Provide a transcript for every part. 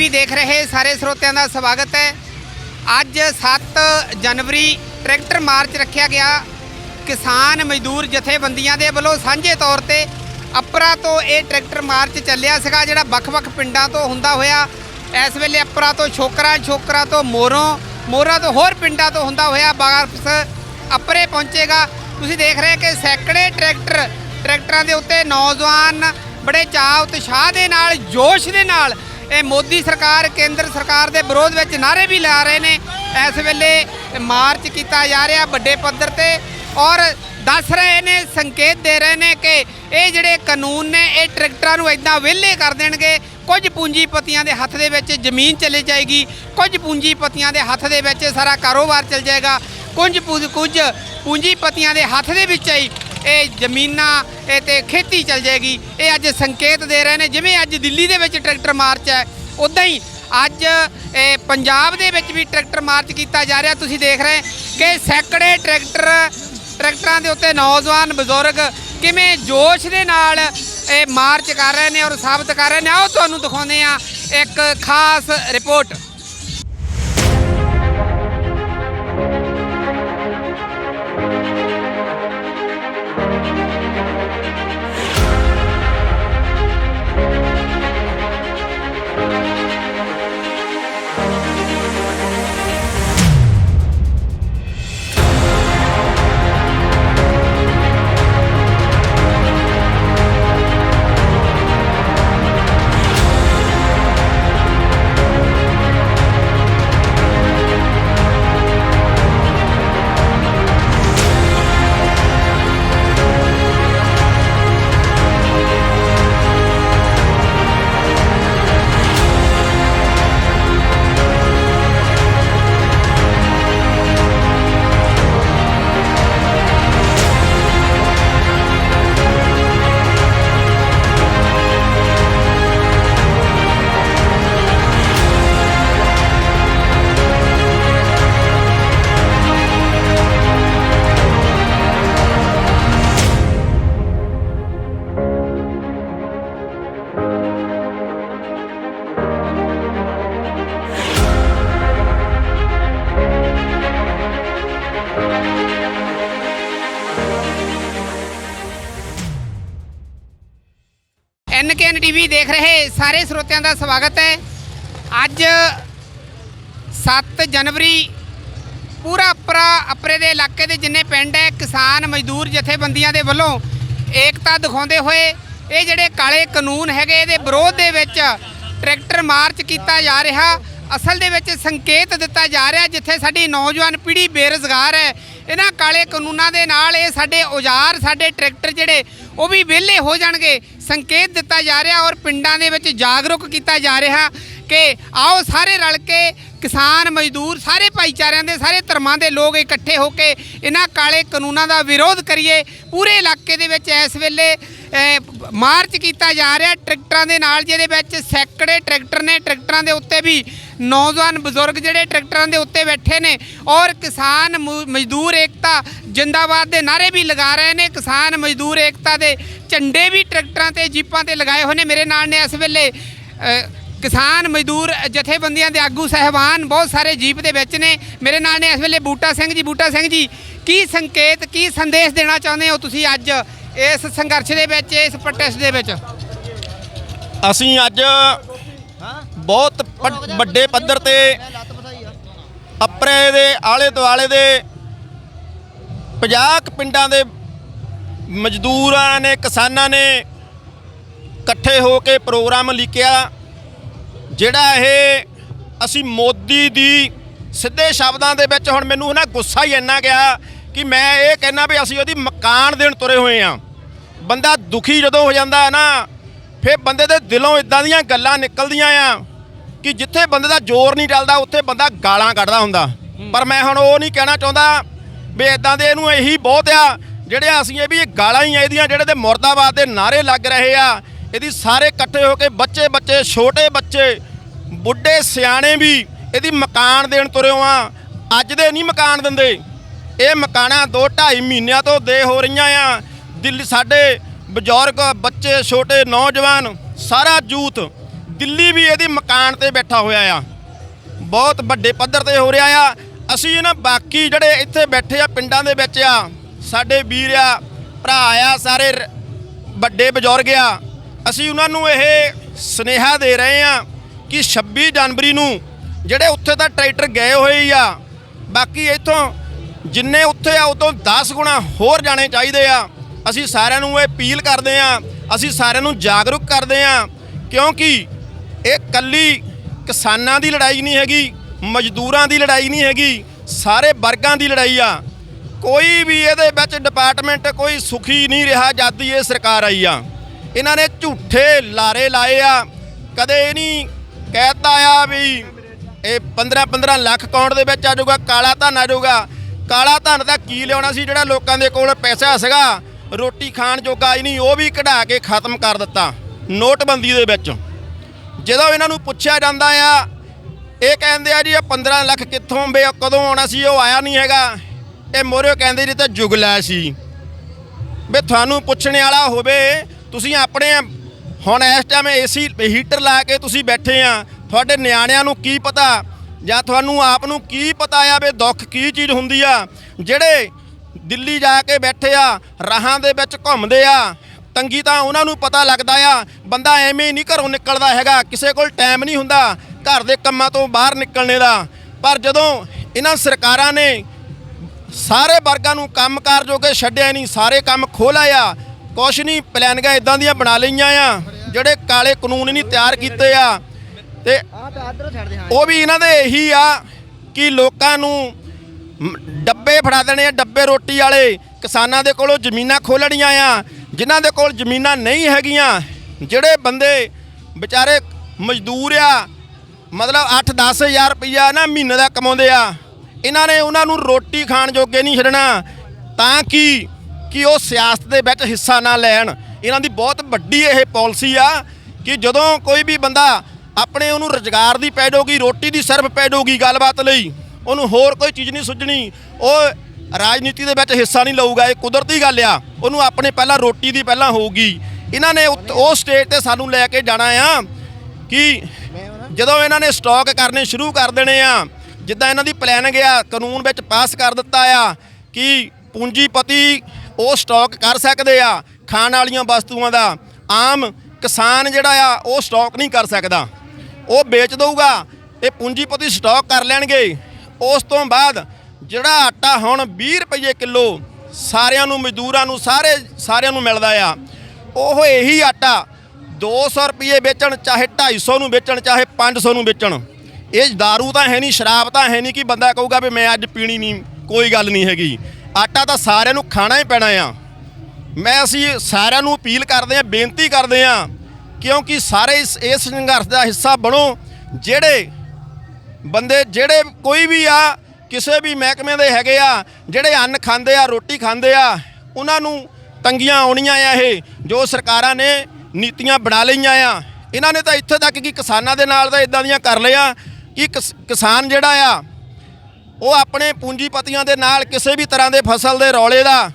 TV ਦੇਖ ਰਹੇ ਸਾਰੇ ਸਰੋਤਿਆਂ ਦਾ ਸਵਾਗਤ ਹੈ। ਅੱਜ 7 ਜਨਵਰੀ ਟਰੈਕਟਰ ਮਾਰਚ ਰੱਖਿਆ ਗਿਆ। ਕਿਸਾਨ ਮਜ਼ਦੂਰ ਜਥੇਬੰਦੀਆਂ ਦੇ ਵੱਲੋਂ ਸਾਂਝੇ ਤੌਰ ਤੇ ਅਪਰਾ ਤੋਂ ਇਹ ਟਰੈਕਟਰ ਮਾਰਚ ਚੱਲਿਆ ਸੀਗਾ, ਜਿਹੜਾ ਵੱਖ-ਵੱਖ ਪਿੰਡਾਂ ਤੋਂ ਹੁੰਦਾ ਹੋਇਆ। ਇਸ ਵੇਲੇ ਅਪਰਾ ਤੋਂ ਛੋਕਰਾ ਛੋਕਰਾ ਤੋਂ ਮੋਰੋਂ, ਮੋਰਾ ਤੋਂ ਹੋਰ ਪਿੰਡਾਂ ਤੋਂ ਹੁੰਦਾ ਹੋਇਆ ਵਾਪਸ ਅਪਰੇ ਪਹੁੰਚੇਗਾ। ਤੁਸੀਂ ਦੇਖ ਰਹੇ ਕਿ ਸੈਂਕੜੇ ਟਰੈਕਟਰ, ਟਰੈਕਟਰਾਂ ਦੇ ਉੱਤੇ ਨੌਜਵਾਨ ਬੜੇ ਚਾਅ ਉਤਸ਼ਾਹ ਦੇ ਨਾਲ, ਜੋਸ਼ ਦੇ ਨਾਲ ਇਹ ਮੋਦੀ ਸਰਕਾਰ, ਕੇਂਦਰ ਸਰਕਾਰ ਦੇ ਵਿਰੋਧ ਵਿੱਚ ਨਾਰੇ ਵੀ ਲਾ ਰਹੇ ਨੇ। ਇਸ ਵੇਲੇ ਮਾਰਚ ਕੀਤਾ ਜਾ ਰਿਹਾ ਵੱਡੇ ਪੱਧਰ ਤੇ ਔਰ ਦੱਸ ਰਹੇ ਨੇ, ਸੰਕੇਤ ਦੇ ਰਹੇ ਨੇ ਕਿ ਇਹ ਜਿਹੜੇ ਕਾਨੂੰਨ ਨੇ, ਇਹ ਟਰੈਕਟਰਾਂ ਨੂੰ ਇਦਾਂ ਵਿਹਲੇ ਕਰ ਦੇਣਗੇ। ਕੁਝ ਪੂੰਜੀਪਤੀਆਂ ਦੇ ਹੱਥ ਦੇ ਵਿੱਚ ਜ਼ਮੀਨ ਚਲੇ ਜਾਏਗੀ, ਕੁਝ ਪੂੰਜੀਪਤੀਆਂ ਦੇ ਹੱਥ ਦੇ ਵਿੱਚ ਸਾਰਾ ਕਾਰੋਬਾਰ ਚਲ ਜਾਏਗਾ। ਕੁਝ ਪੂੰਜ- ਕੁਝ ਪੂੰਜੀਪਤੀਆਂ ਦੇ ਹੱਥ ਦੇ ਵਿੱਚ ਹੀ ਇਹ ਜ਼ਮੀਨਾਂ, ਇਹ ਤੇ ਖੇਤੀ ਚੱਲ ਜਾਏਗੀ। ਇਹ ਅੱਜ ਸੰਕੇਤ ਦੇ ਰਹੇ ਨੇ, ਜਿਵੇਂ ਅੱਜ ਦਿੱਲੀ ਦੇ ਵਿੱਚ ਟਰੈਕਟਰ ਮਾਰਚ ਹੈ ਉਦਾਂ ਹੀ ਅੱਜ, ਇਹ ਪੰਜਾਬ ਦੇ ਵਿੱਚ ਵੀ ਟਰੈਕਟਰ ਮਾਰਚ ਕੀਤਾ ਜਾ ਰਿਹਾ। ਤੁਸੀਂ ਦੇਖ ਰਹੇ ਕਿ ਸੈਂਕੜੇ ਟਰੈਕਟਰ, ਟਰੈਕਟਰਾਂ ਦੇ ਉੱਤੇ ਨੌਜਵਾਨ ਬਜ਼ੁਰਗ ਕਿਵੇਂ ਜੋਸ਼ ਦੇ ਨਾਲ ਇਹ ਮਾਰਚ ਕਰ ਰਹੇ ਨੇ ਔਰ ਸਾਬਤ ਕਰ ਰਹੇ ਨੇ। ਆਓ ਤੁਹਾਨੂੰ ਦਿਖਾਉਂਦੇ ਆ ਇੱਕ ਖਾਸ ਰਿਪੋਰਟ। ਟੀਵੀ ਦੇਖ ਰਹੇ ਸਾਰੇ ਸਰੋਤਿਆਂ ਦਾ ਸਵਾਗਤ ਹੈ ਅੱਜ 7 ਜਨਵਰੀ ਪੂਰਾ ਅਪਰਾ ਅਪਰੇ ਦੇ ਇਲਾਕੇ ਦੇ ਜਿੰਨੇ ਪਿੰਡ ਹੈ ਕਿਸਾਨ ਮਜ਼ਦੂਰ ਜਥੇਬੰਦੀਆਂ ਦੇ ਵੱਲੋਂ ਏਕਤਾ ਦਿਖਾਉਂਦੇ ਹੋਏ ਇਹ ਜਿਹੜੇ ਕਾਲੇ ਕਾਨੂੰਨ ਹੈਗੇ ਇਹਦੇ ਵਿਰੋਧ ਦੇ ਵਿੱਚ ਟਰੈਕਟਰ ਮਾਰਚ ਕੀਤਾ ਜਾ ਰਿਹਾ ਅਸਲ ਦੇ ਵਿੱਚ ਸੰਕੇਤ ਦਿੱਤਾ ਜਾ ਰਿਹਾ ਜਿੱਥੇ ਸਾਡੀ ਨੌਜਵਾਨ ਪੀੜ੍ਹੀ ਬੇਰੁਜ਼ਗਾਰ ਹੈ ਇਹਨਾਂ ਕਾਲੇ ਕਾਨੂੰਨਾਂ ਦੇ ਨਾਲ ਇਹ ਸਾਡੇ ਔਜ਼ਾਰ ਸਾਡੇ ਟਰੈਕਟਰ ਜਿਹੜੇ ਉਹ ਵੀ ਵਿਹਲੇ ਹੋ ਜਾਣਗੇ ਸੰਕੇਤ ਦਿੱਤਾ ਜਾ ਰਿਹਾ ਔਰ ਪਿੰਡਾਂ ਦੇ ਵਿੱਚ ਜਾਗਰੂਕ ਕੀਤਾ ਜਾ ਰਿਹਾ ਕਿ ਆਓ ਸਾਰੇ ਰਲ ਕੇ ਕਿਸਾਨ, ਮਜ਼ਦੂਰ, ਸਾਰੇ ਭਾਈਚਾਰਿਆਂ ਦੇ, ਸਾਰੇ ਧਰਮਾਂ ਦੇ ਲੋਕ ਇਕੱਠੇ ਹੋ ਕੇ ਇਹਨਾਂ ਕਾਲੇ ਕਾਨੂੰਨਾਂ ਦਾ ਵਿਰੋਧ ਕਰੀਏ। ਪੂਰੇ ਇਲਾਕੇ ਦੇ ਵਿੱਚ ਇਸ ਵੇਲੇ ਮਾਰਚ ਕੀਤਾ ਜਾ ਰਿਹਾ। ਟਰੈਕਟਰਾਂ ਦੇ ਨਾਲ ਜਿਹਦੇ ਵਿੱਚ ਸੈਂਕੜੇ ਟਰੈਕਟਰ ਨੇ, ਟਰੈਕਟਰਾਂ ਦੇ ਉੱਤੇ ਵੀ ਨੌਜਵਾਨ ਬਜ਼ੁਰਗ ਜਿਹੜੇ ਟਰੈਕਟਰਾਂ ਦੇ ਉੱਤੇ ਬੈਠੇ ਨੇ ਔਰ ਕਿਸਾਨ ਮ- ਮਜ਼ਦੂਰ ਏਕਤਾ ਜਿੰਦਾਬਾਦ ਦੇ ਨਾਰੇ ਵੀ ਲਗਾ ਰਹੇ ਨੇ, ਕਿਸਾਨ ਮਜ਼ਦੂਰ ਏਕਤਾ ਦੇ ਝੰਡੇ ਵੀ ਟਰੈਕਟਰਾਂ ਤੇ ਜੀਪਾਂ ਤੇ ਲਗਾਏ ਹੋਏ ਨੇ। ਮੇਰੇ ਨਾਲ ਨੇ ਇਸ ਵੇਲੇ ਕਿਸਾਨ ਮਜ਼ਦੂਰ ਜਥੇਬੰਦੀਆਂ ਦੇ ਆਗੂ ਸਹਿਬਾਨ, ਬਹੁਤ ਸਾਰੇ ਜੀਪ ਦੇ ਵਿੱਚ ਨੇ। ਮੇਰੇ ਨਾਲ ਨੇ ਇਸ ਵੇਲੇ ਬੂਟਾ ਸਿੰਘ ਜੀ। ਬੂਟਾ ਸਿੰਘ ਜੀ, ਕੀ ਸੰਕੇਤ, ਕੀ ਸੰਦੇਸ਼ ਦੇਣਾ ਚਾਹੁੰਦੇ ਹੋ ਤੁਸੀਂ ਅੱਜ ਇਸ ਸੰਘਰਸ਼ ਦੇ ਵਿੱਚ, ਇਸ ਪ੍ਰੋਟੈਸਟ ਦੇ ਵਿੱਚ? ਅਸੀਂ ਅੱਜ ਬਹੁਤ ਵੱਡੇ ਪੱਧਰ ਤੇ ਅਪਰੇ ਦੇ ਆਲੇ ਦੁਆਲੇ ਦੇ 50 ਕੁ ਪਿੰਡਾਂ ਦੇ ਮਜ਼ਦੂਰਾਂ ਨੇ, ਕਿਸਾਨਾਂ ਨੇ ਇਕੱਠੇ ਹੋ ਕੇ ਪ੍ਰੋਗਰਾਮ ਲਿਖਿਆ ਜਿਹੜਾ ਇਹ ਅਸੀਂ ਮੋਦੀ ਦੀ ਸਿੱਧੇ ਸ਼ਬਦਾਂ ਦੇ ਵਿੱਚ ਹੁਣ ਮੈਨੂੰ ਨਾ ਗੁੱਸਾ ਹੀ ਇੰਨਾ ਗਿਆ ਕਿ ਮੈਂ ਇਹ ਕਹਿਣਾ ਵੀ ਅਸੀਂ ਉਹਦੀ ਮਕਾਨ ਦੇਣ ਤੁਰੇ ਹੋਏ ਆ। ਬੰਦਾ ਦੁਖੀ ਜਦੋਂ ਹੋ ਜਾਂਦਾ ਹੈ ਨਾ, ਫਿਰ ਬੰਦੇ ਦੇ ਦਿਲੋਂ ਇਦਾਂ ਦੀਆਂ ਗੱਲਾਂ ਨਿਕਲਦੀਆਂ ਆ। ਕਿ ਜਿੱਥੇ ਬੰਦੇ ਦਾ ਜ਼ੋਰ ਨਹੀਂ ਚੱਲਦਾ ਉੱਥੇ ਬੰਦਾ ਗਾਲਾਂ ਕੱਢਦਾ ਹੁੰਦਾ। ਪਰ ਮੈਂ ਹੁਣ ਉਹ ਨਹੀਂ ਕਹਿਣਾ ਚਾਹੁੰਦਾ ਵੀ ਇਦਾਂ ਦੇ ਇਹਨੂੰ ਇਹੀ ਬਹੁਤ ਆ ਜਿਹੜੇ ਅਸੀਂ ਇਹ ਵੀ ਇਹ ਗਾਲਾਂ ਹੀ ਆ ਇਹਦੀਆਂ ਜਿਹੜੇ ਤੇ ਮੁਰਦਾਬਾਦ ਦੇ ਨਾਰੇ ਲੱਗ ਰਹੇ ਆ। ਇਹਦੀ ਸਾਰੇ ਇਕੱਠੇ ਹੋ ਕੇ ਬੱਚੇ ਬੱਚੇ ਛੋਟੇ ਬੱਚੇ ਬੁੱਢੇ ਸਿਆਣੇ ਵੀ ਇਹਦੀ ਮਕਾਨ ਦੇਣ ਤੁਰਿਓ ਆ ਅੱਜ ਦੇ ਨਹੀਂ ਮਕਾਨ ਦਿੰਦੇ। ਇਹ ਮਕਾਨਾਂ 2 2.5 ਮਹੀਨਿਆਂ ਤੋਂ ਦੇ ਹੋ ਰਹੀਆਂ ਆ। ਦਿੱਲੀ ਸਾਡੇ ਬਜ਼ੁਰਗ ਬੱਚੇ ਛੋਟੇ ਨੌਜਵਾਨ ਸਾਰਾ ਯੂਥ ਦਿੱਲੀ ਵੀ ਇਹਦੀ ਮਕਾਨ ਤੇ ਬੈਠਾ ਹੋਇਆ ਆ। ਬਹੁਤ ਵੱਡੇ ਪੱਧਰ ਤੇ ਹੋ ਰਿਹਾ ਆ। ਅਸੀਂ ਇਹਨਾਂ ਬਾਕੀ ਜਿਹੜੇ ਇੱਥੇ ਬੈਠੇ ਆ ਪਿੰਡਾਂ ਦੇ ਵਿੱਚ ਆ, ਸਾਡੇ ਵੀਰ ਆ, ਭਰਾ ਆ, ਸਾਰੇ ਵੱਡੇ ਬਜ਼ੁਰਗ ਆ, ਅਸੀਂ ਉਹਨਾਂ ਨੂੰ ਇਹ ਸਨੇਹਾ ਦੇ ਰਹੇ ਆ ਕਿ 26 ਜਨਵਰੀ ਨੂੰ ਜਿਹੜੇ ਉੱਥੇ ਤਾਂ ਟਰੈਕਟਰ ਗਏ ਹੋਏ ਹੀ ਆ, ਬਾਕੀ ਇੱਥੋਂ ਜਿੰਨੇ ਉੱਥੇ ਆ ਉਦੋਂ 10 ਗੁਣਾ ਹੋਰ ਜਾਣੇ ਚਾਹੀਦੇ ਆ। ਅਸੀਂ ਸਾਰਿਆਂ ਨੂੰ ਇਹ ਅਪੀਲ ਕਰਦੇ ਆ, ਅਸੀਂ ਸਾਰਿਆਂ ਨੂੰ ਜਾਗਰੂਕ ਕਰਦੇ ਆ, ਕਿਉਂਕਿ ਕੱਲੀ ਕਿਸਾਨਾਂ ਦੀ ਲੜਾਈ ਨਹੀਂ ਹੈਗੀ, ਮਜ਼ਦੂਰਾਂ ਦੀ ਲੜਾਈ ਨਹੀਂ ਹੈਗੀ, ਸਾਰੇ ਵਰਗਾਂ ਦੀ ਲੜਾਈ ਆ। ਕੋਈ ਵੀ ਇਹਦੇ ਵਿੱਚ ਡਿਪਾਰਟਮੈਂਟ ਕੋਈ ਸੁਖੀ ਨਹੀਂ ਰਿਹਾ, ਜਦ ਦੀ ਇਹ ਸਰਕਾਰ ਆਈ ਆ। ਇਹਨਾਂ ਨੇ ਝੂਠੇ ਲਾਰੇ ਲਾਏ ਆ। ਕਦੇ ਇਹ ਨਹੀਂ ਕਹਿਤਾ ਆ ਵੀ ਇਹ 15 15 ਲੱਖ ਅਕਾਊਂਟ ਦੇ ਵਿੱਚ ਆ ਜਾਊਗਾ, ਕਾਲਾ ਧਨ ਆ ਜਾਊਗਾ। ਕਾਲਾ ਧਨ ਦਾ ਕੀ ਲਿਆਉਣਾ ਸੀ ਜਿਹੜਾ ਲੋਕਾਂ ਦੇ ਕੋਲ ਪੈਸਾ ਸੀਗਾ? ਰੋਟੀ ਖਾਣ ਜੋਗਾ ਹੀ ਨਹੀਂ, ਉਹ ਵੀ ਕਢਾ ਕੇ ਖਤਮ ਕਰ ਦਿੱਤਾ, ਨੋਟਬੰਦੀ ਦੇ ਵਿੱਚ। ਜਦੋਂ ਇਹਨਾਂ ਨੂੰ ਪੁੱਛਿਆ ਜਾਂਦਾ ਆ, ਇਹ ਕਹਿੰਦੇ ਆ ਜੀ, ਇਹ 15 ਲੱਖ ਕਿੱਥੋਂ ਬੇ ਕਦੋਂ ਆਉਣਾ ਸੀ, ਉਹ ਆਇਆ ਨਹੀਂ ਹੈਗਾ। ਇਹ ਮੋਰਿਓ ਕਹਿੰਦੇ ਜੀ ਤਾਂ ਜੁਗਲਾ ਸੀ। ਵੀ ਤੁਹਾਨੂੰ ਪੁੱਛਣ ਵਾਲਾ ਹੋਵੇ, ਤੁਸੀਂ ਆਪਣੇ ਹੁਣ ਇਸ ਟਾਈਮ ਏਸੀ ਹੀਟਰ ਲਾ ਕੇ ਤੁਸੀਂ ਬੈਠੇ ਆ, ਤੁਹਾਡੇ ਨਿਆਣਿਆਂ ਨੂੰ ਕੀ ਪਤਾ? ਜਾਂ ਤੁਹਾਨੂੰ ਆਪ ਨੂੰ ਕੀ ਪਤਾ ਆ ਵੀ ਦੁੱਖ ਕੀ ਚੀਜ਼ ਹੁੰਦੀ ਆ? ਜਿਹੜੇ ਦਿੱਲੀ ਜਾ ਕੇ ਬੈਠੇ ਆ, ਰਾਹਾਂ ਦੇ ਵਿੱਚ ਘੁੰਮਦੇ ਆ ਤੰਗੀ ਤਾਂ ਉਹਨਾਂ ਨੂੰ ਪਤਾ ਲੱਗਦਾ ਆ। ਬੰਦਾ ਐਵੇਂ ਹੀ ਨਹੀਂ ਘਰੋਂ ਨਿਕਲਦਾ ਹੈਗਾ ਕਿਸੇ ਕੋਲ ਟਾਈਮ ਨਹੀਂ ਹੁੰਦਾ ਘਰ ਦੇ ਕੰਮਾਂ ਤੋਂ ਬਾਹਰ ਨਿਕਲਣੇ ਦਾ। ਪਰ ਜਦੋਂ ਇਹਨਾਂ ਸਰਕਾਰਾਂ ਨੇ ਸਾਰੇ ਵਰਗਾਂ ਨੂੰ ਕੰਮਕਾਰ ਜੋਗੇ ਛੱਡਿਆ ਨਹੀਂ ਸਾਰੇ ਕੰਮ ਖੋਲਾਇਆ ਕੁਛ ਨਹੀਂ ਪਲਾਨਗਾ ਇਦਾਂ ਦੀਆਂ ਬਣਾ ਲਈਆਂ ਆ ਜਿਹੜੇ ਕਾਲੇ ਕਾਨੂੰਨ ਨਹੀਂ ਤਿਆਰ ਕੀਤੇ ਆ। ਤੇ ਉਹ ਵੀ ਇਹਨਾਂ ਦੇ ਇਹੀ ਆ ਕਿ ਲੋਕਾਂ ਨੂੰ ਡੱਬੇ ਫੜਾ ਦੇਣੇ ਆ ਡੱਬੇ ਰੋਟੀ ਵਾਲੇ। ਕਿਸਾਨਾਂ ਦੇ ਕੋਲੋਂ ਜ਼ਮੀਨਾਂ ਖੋਲਣੀਆਂ ਆ। ਜਿਨ੍ਹਾਂ ਦੇ ਕੋਲ ਜ਼ਮੀਨਾਂ ਨਹੀਂ ਹੈਗੀਆਂ, ਜਿਹੜੇ ਬੰਦੇ ਵਿਚਾਰੇ ਮਜ਼ਦੂਰ ਆ, ਮਤਲਬ 8-10 ਹਜ਼ਾਰ ਰੁਪਈਆ ਨਾ ਮਹੀਨੇ ਦਾ ਕਮਾਉਂਦੇ ਆ, ਇਹਨਾਂ ਨੇ ਉਹਨਾਂ ਨੂੰ ਰੋਟੀ ਖਾਣ ਜੋਗੇ ਨਹੀਂ ਛੱਡਣਾ। ਤਾਂ ਕਿ ਕਿ ਉਹ ਸਿਆਸਤ ਦੇ ਵਿੱਚ ਹਿੱਸਾ ਨਾ ਲੈਣ? ਇਹਨਾਂ ਦੀ ਬਹੁਤ ਵੱਡੀ ਇਹ ਪਾਲਿਸੀ ਆ ਕਿ ਜਦੋਂ ਕੋਈ ਵੀ ਬੰਦਾ ਆਪਣੇ ਉਹਨੂੰ ਰੁਜ਼ਗਾਰ ਦੀ ਪੈ ਜਾਊਗੀ, ਰੋਟੀ ਦੀ ਸਿਰਫ ਪੈ ਜਾਊਗੀ ਗੱਲਬਾਤ ਲਈ, ਉਹਨੂੰ ਹੋਰ ਕੋਈ ਚੀਜ਼ ਨਹੀਂ ਸੁਝਣੀ। ਉਹ ਰਾਜਨੀਤੀ ਦੇ ਵਿੱਚ ਹਿੱਸਾ ਨਹੀਂ ਲਊਗਾ, ਇਹ ਕੁਦਰਤੀ ਗੱਲ ਆ। ਉਹਨੂੰ ਆਪਣੇ ਪਹਿਲਾਂ ਰੋਟੀ ਦੀ ਪਹਿਲਾਂ ਹੋਊਗੀ। ਇਹਨਾਂ ਨੇ ਉੱਤ- ਉਹ ਸਟੇਜ ਤੇ ਸਾਨੂੰ ਲੈ ਕੇ ਜਾਣਾ ਆ ਕਿ ਜਦੋਂ ਇਹਨਾਂ ਨੇ ਸਟਾਕ ਕਰਨੇ ਸ਼ੁਰੂ ਕਰ ਦੇਣੇ ਆ, ਜਿੱਦਾਂ ਇਹਨਾਂ ਦੀ ਪਲਾਨ ਗਿਆ, ਕਾਨੂੰਨ ਵਿੱਚ ਪਾਸ ਕਰ ਦਿੱਤਾ ਆ ਕਿ ਪੂੰਜੀਪਤੀ ਉਹ ਸਟਾਕ ਕਰ ਸਕਦੇ ਆ, ਖਾਣ ਵਾਲੀਆਂ ਵਸਤੂਆਂ ਦਾ। ਆਮ ਕਿਸਾਨ ਜਿਹੜਾ ਆ, ਉਹ ਸਟਾਕ ਨਹੀਂ ਕਰ ਸਕਦਾ। ਉਹ ਵੇਚ ਦਊਗਾ, ਇਹ ਪੂੰਜੀਪਤੀ ਸਟਾਕ ਕਰ ਲੈਣਗੇ। ਉਸ ਤੋਂ ਬਾਅਦ ਜਿਹੜਾ ਆਟਾ ਹੁਣ 20 ਰੁਪਏ ਕਿਲੋ ਸਾਰਿਆਂ ਨੂੰ, ਮਜ਼ਦੂਰਾਂ ਨੂੰ, ਸਾਰੇ, ਸਾਰਿਆਂ ਨੂੰ ਮਿਲਦਾ ਆ, ਉਹ ਇਹੀ ਆਟਾ 200 ਰੁਪਏ ਵੇਚਣ, ਚਾਹੇ 250 ਨੂੰ ਵੇਚਣ, ਚਾਹੇ 500 ਨੂੰ ਵੇਚਣ। ਇਹ दारू ਤਾਂ ਹੈ ਨਹੀਂ, ਸ਼ਰਾਬ ਤਾਂ ਹੈ ਨਹੀਂ ਕਿ ਬੰਦਾ ਕਹੂਗਾ ਵੀ ਮੈਂ ਅੱਜ ਪੀਣੀ ਨਹੀਂ, ਕੋਈ ਗੱਲ ਨਹੀਂ ਹੈਗੀ। ਆਟਾ ਤਾਂ ਸਾਰਿਆਂ ਨੂੰ ਖਾਣਾ ਹੀ ਪੈਣਾ ਆ। ਮੈਂ ਅਸੀਂ ਸਾਰਿਆਂ ਨੂੰ ਅਪੀਲ ਕਰਦੇ ਹਾਂ, ਬੇਨਤੀ ਕਰਦੇ ਹਾਂ, ਕਿਉਂਕਿ ਸਾਰੇ ਇਸ ਇਸ ਸੰਘਰਸ਼ ਦਾ ਹਿੱਸਾ ਬਣੋ, ਜਿਹੜੇ ਬੰਦੇ, ਜਿਹੜੇ ਕੋਈ ਵੀ ਆ ਕਿਸੇ ਵੀ ਮਹਿਕਮੇ ਦੇ ਹੈਗੇ ਆ, ਜਿਹੜੇ ਅੰਨ ਖਾਂਦੇ ਆ, ਰੋਟੀ ਖਾਂਦੇ ਆ, ਉਹਨਾਂ ਨੂੰ ਤੰਗੀਆਂ ਆਉਣੀਆਂ ਆ ਇਹ, ਜੋ ਸਰਕਾਰਾਂ ਨੇ ਨੀਤੀਆਂ ਬਣਾ ਲਈਆਂ ਆ। ਇਹਨਾਂ ਨੇ ਤਾਂ ਇੱਥੇ ਤੱਕ ਕਿ ਕਿਸਾਨਾਂ ਦੇ ਨਾਲ ਤਾਂ ਇਦਾਂ ਦੀਆਂ ਕਰ ਲਿਆ ਕਿ ਕਿਸਾਨ ਜਿਹੜਾ ਆ, ਉਹ ਆਪਣੇ ਪੂੰਜੀਪਤੀਆਂ ਦੇ ਨਾਲ ਕਿਸੇ ਵੀ ਤਰ੍ਹਾਂ ਦੇ ਫਸਲ ਦੇ ਰੌਲੇ ਦਾ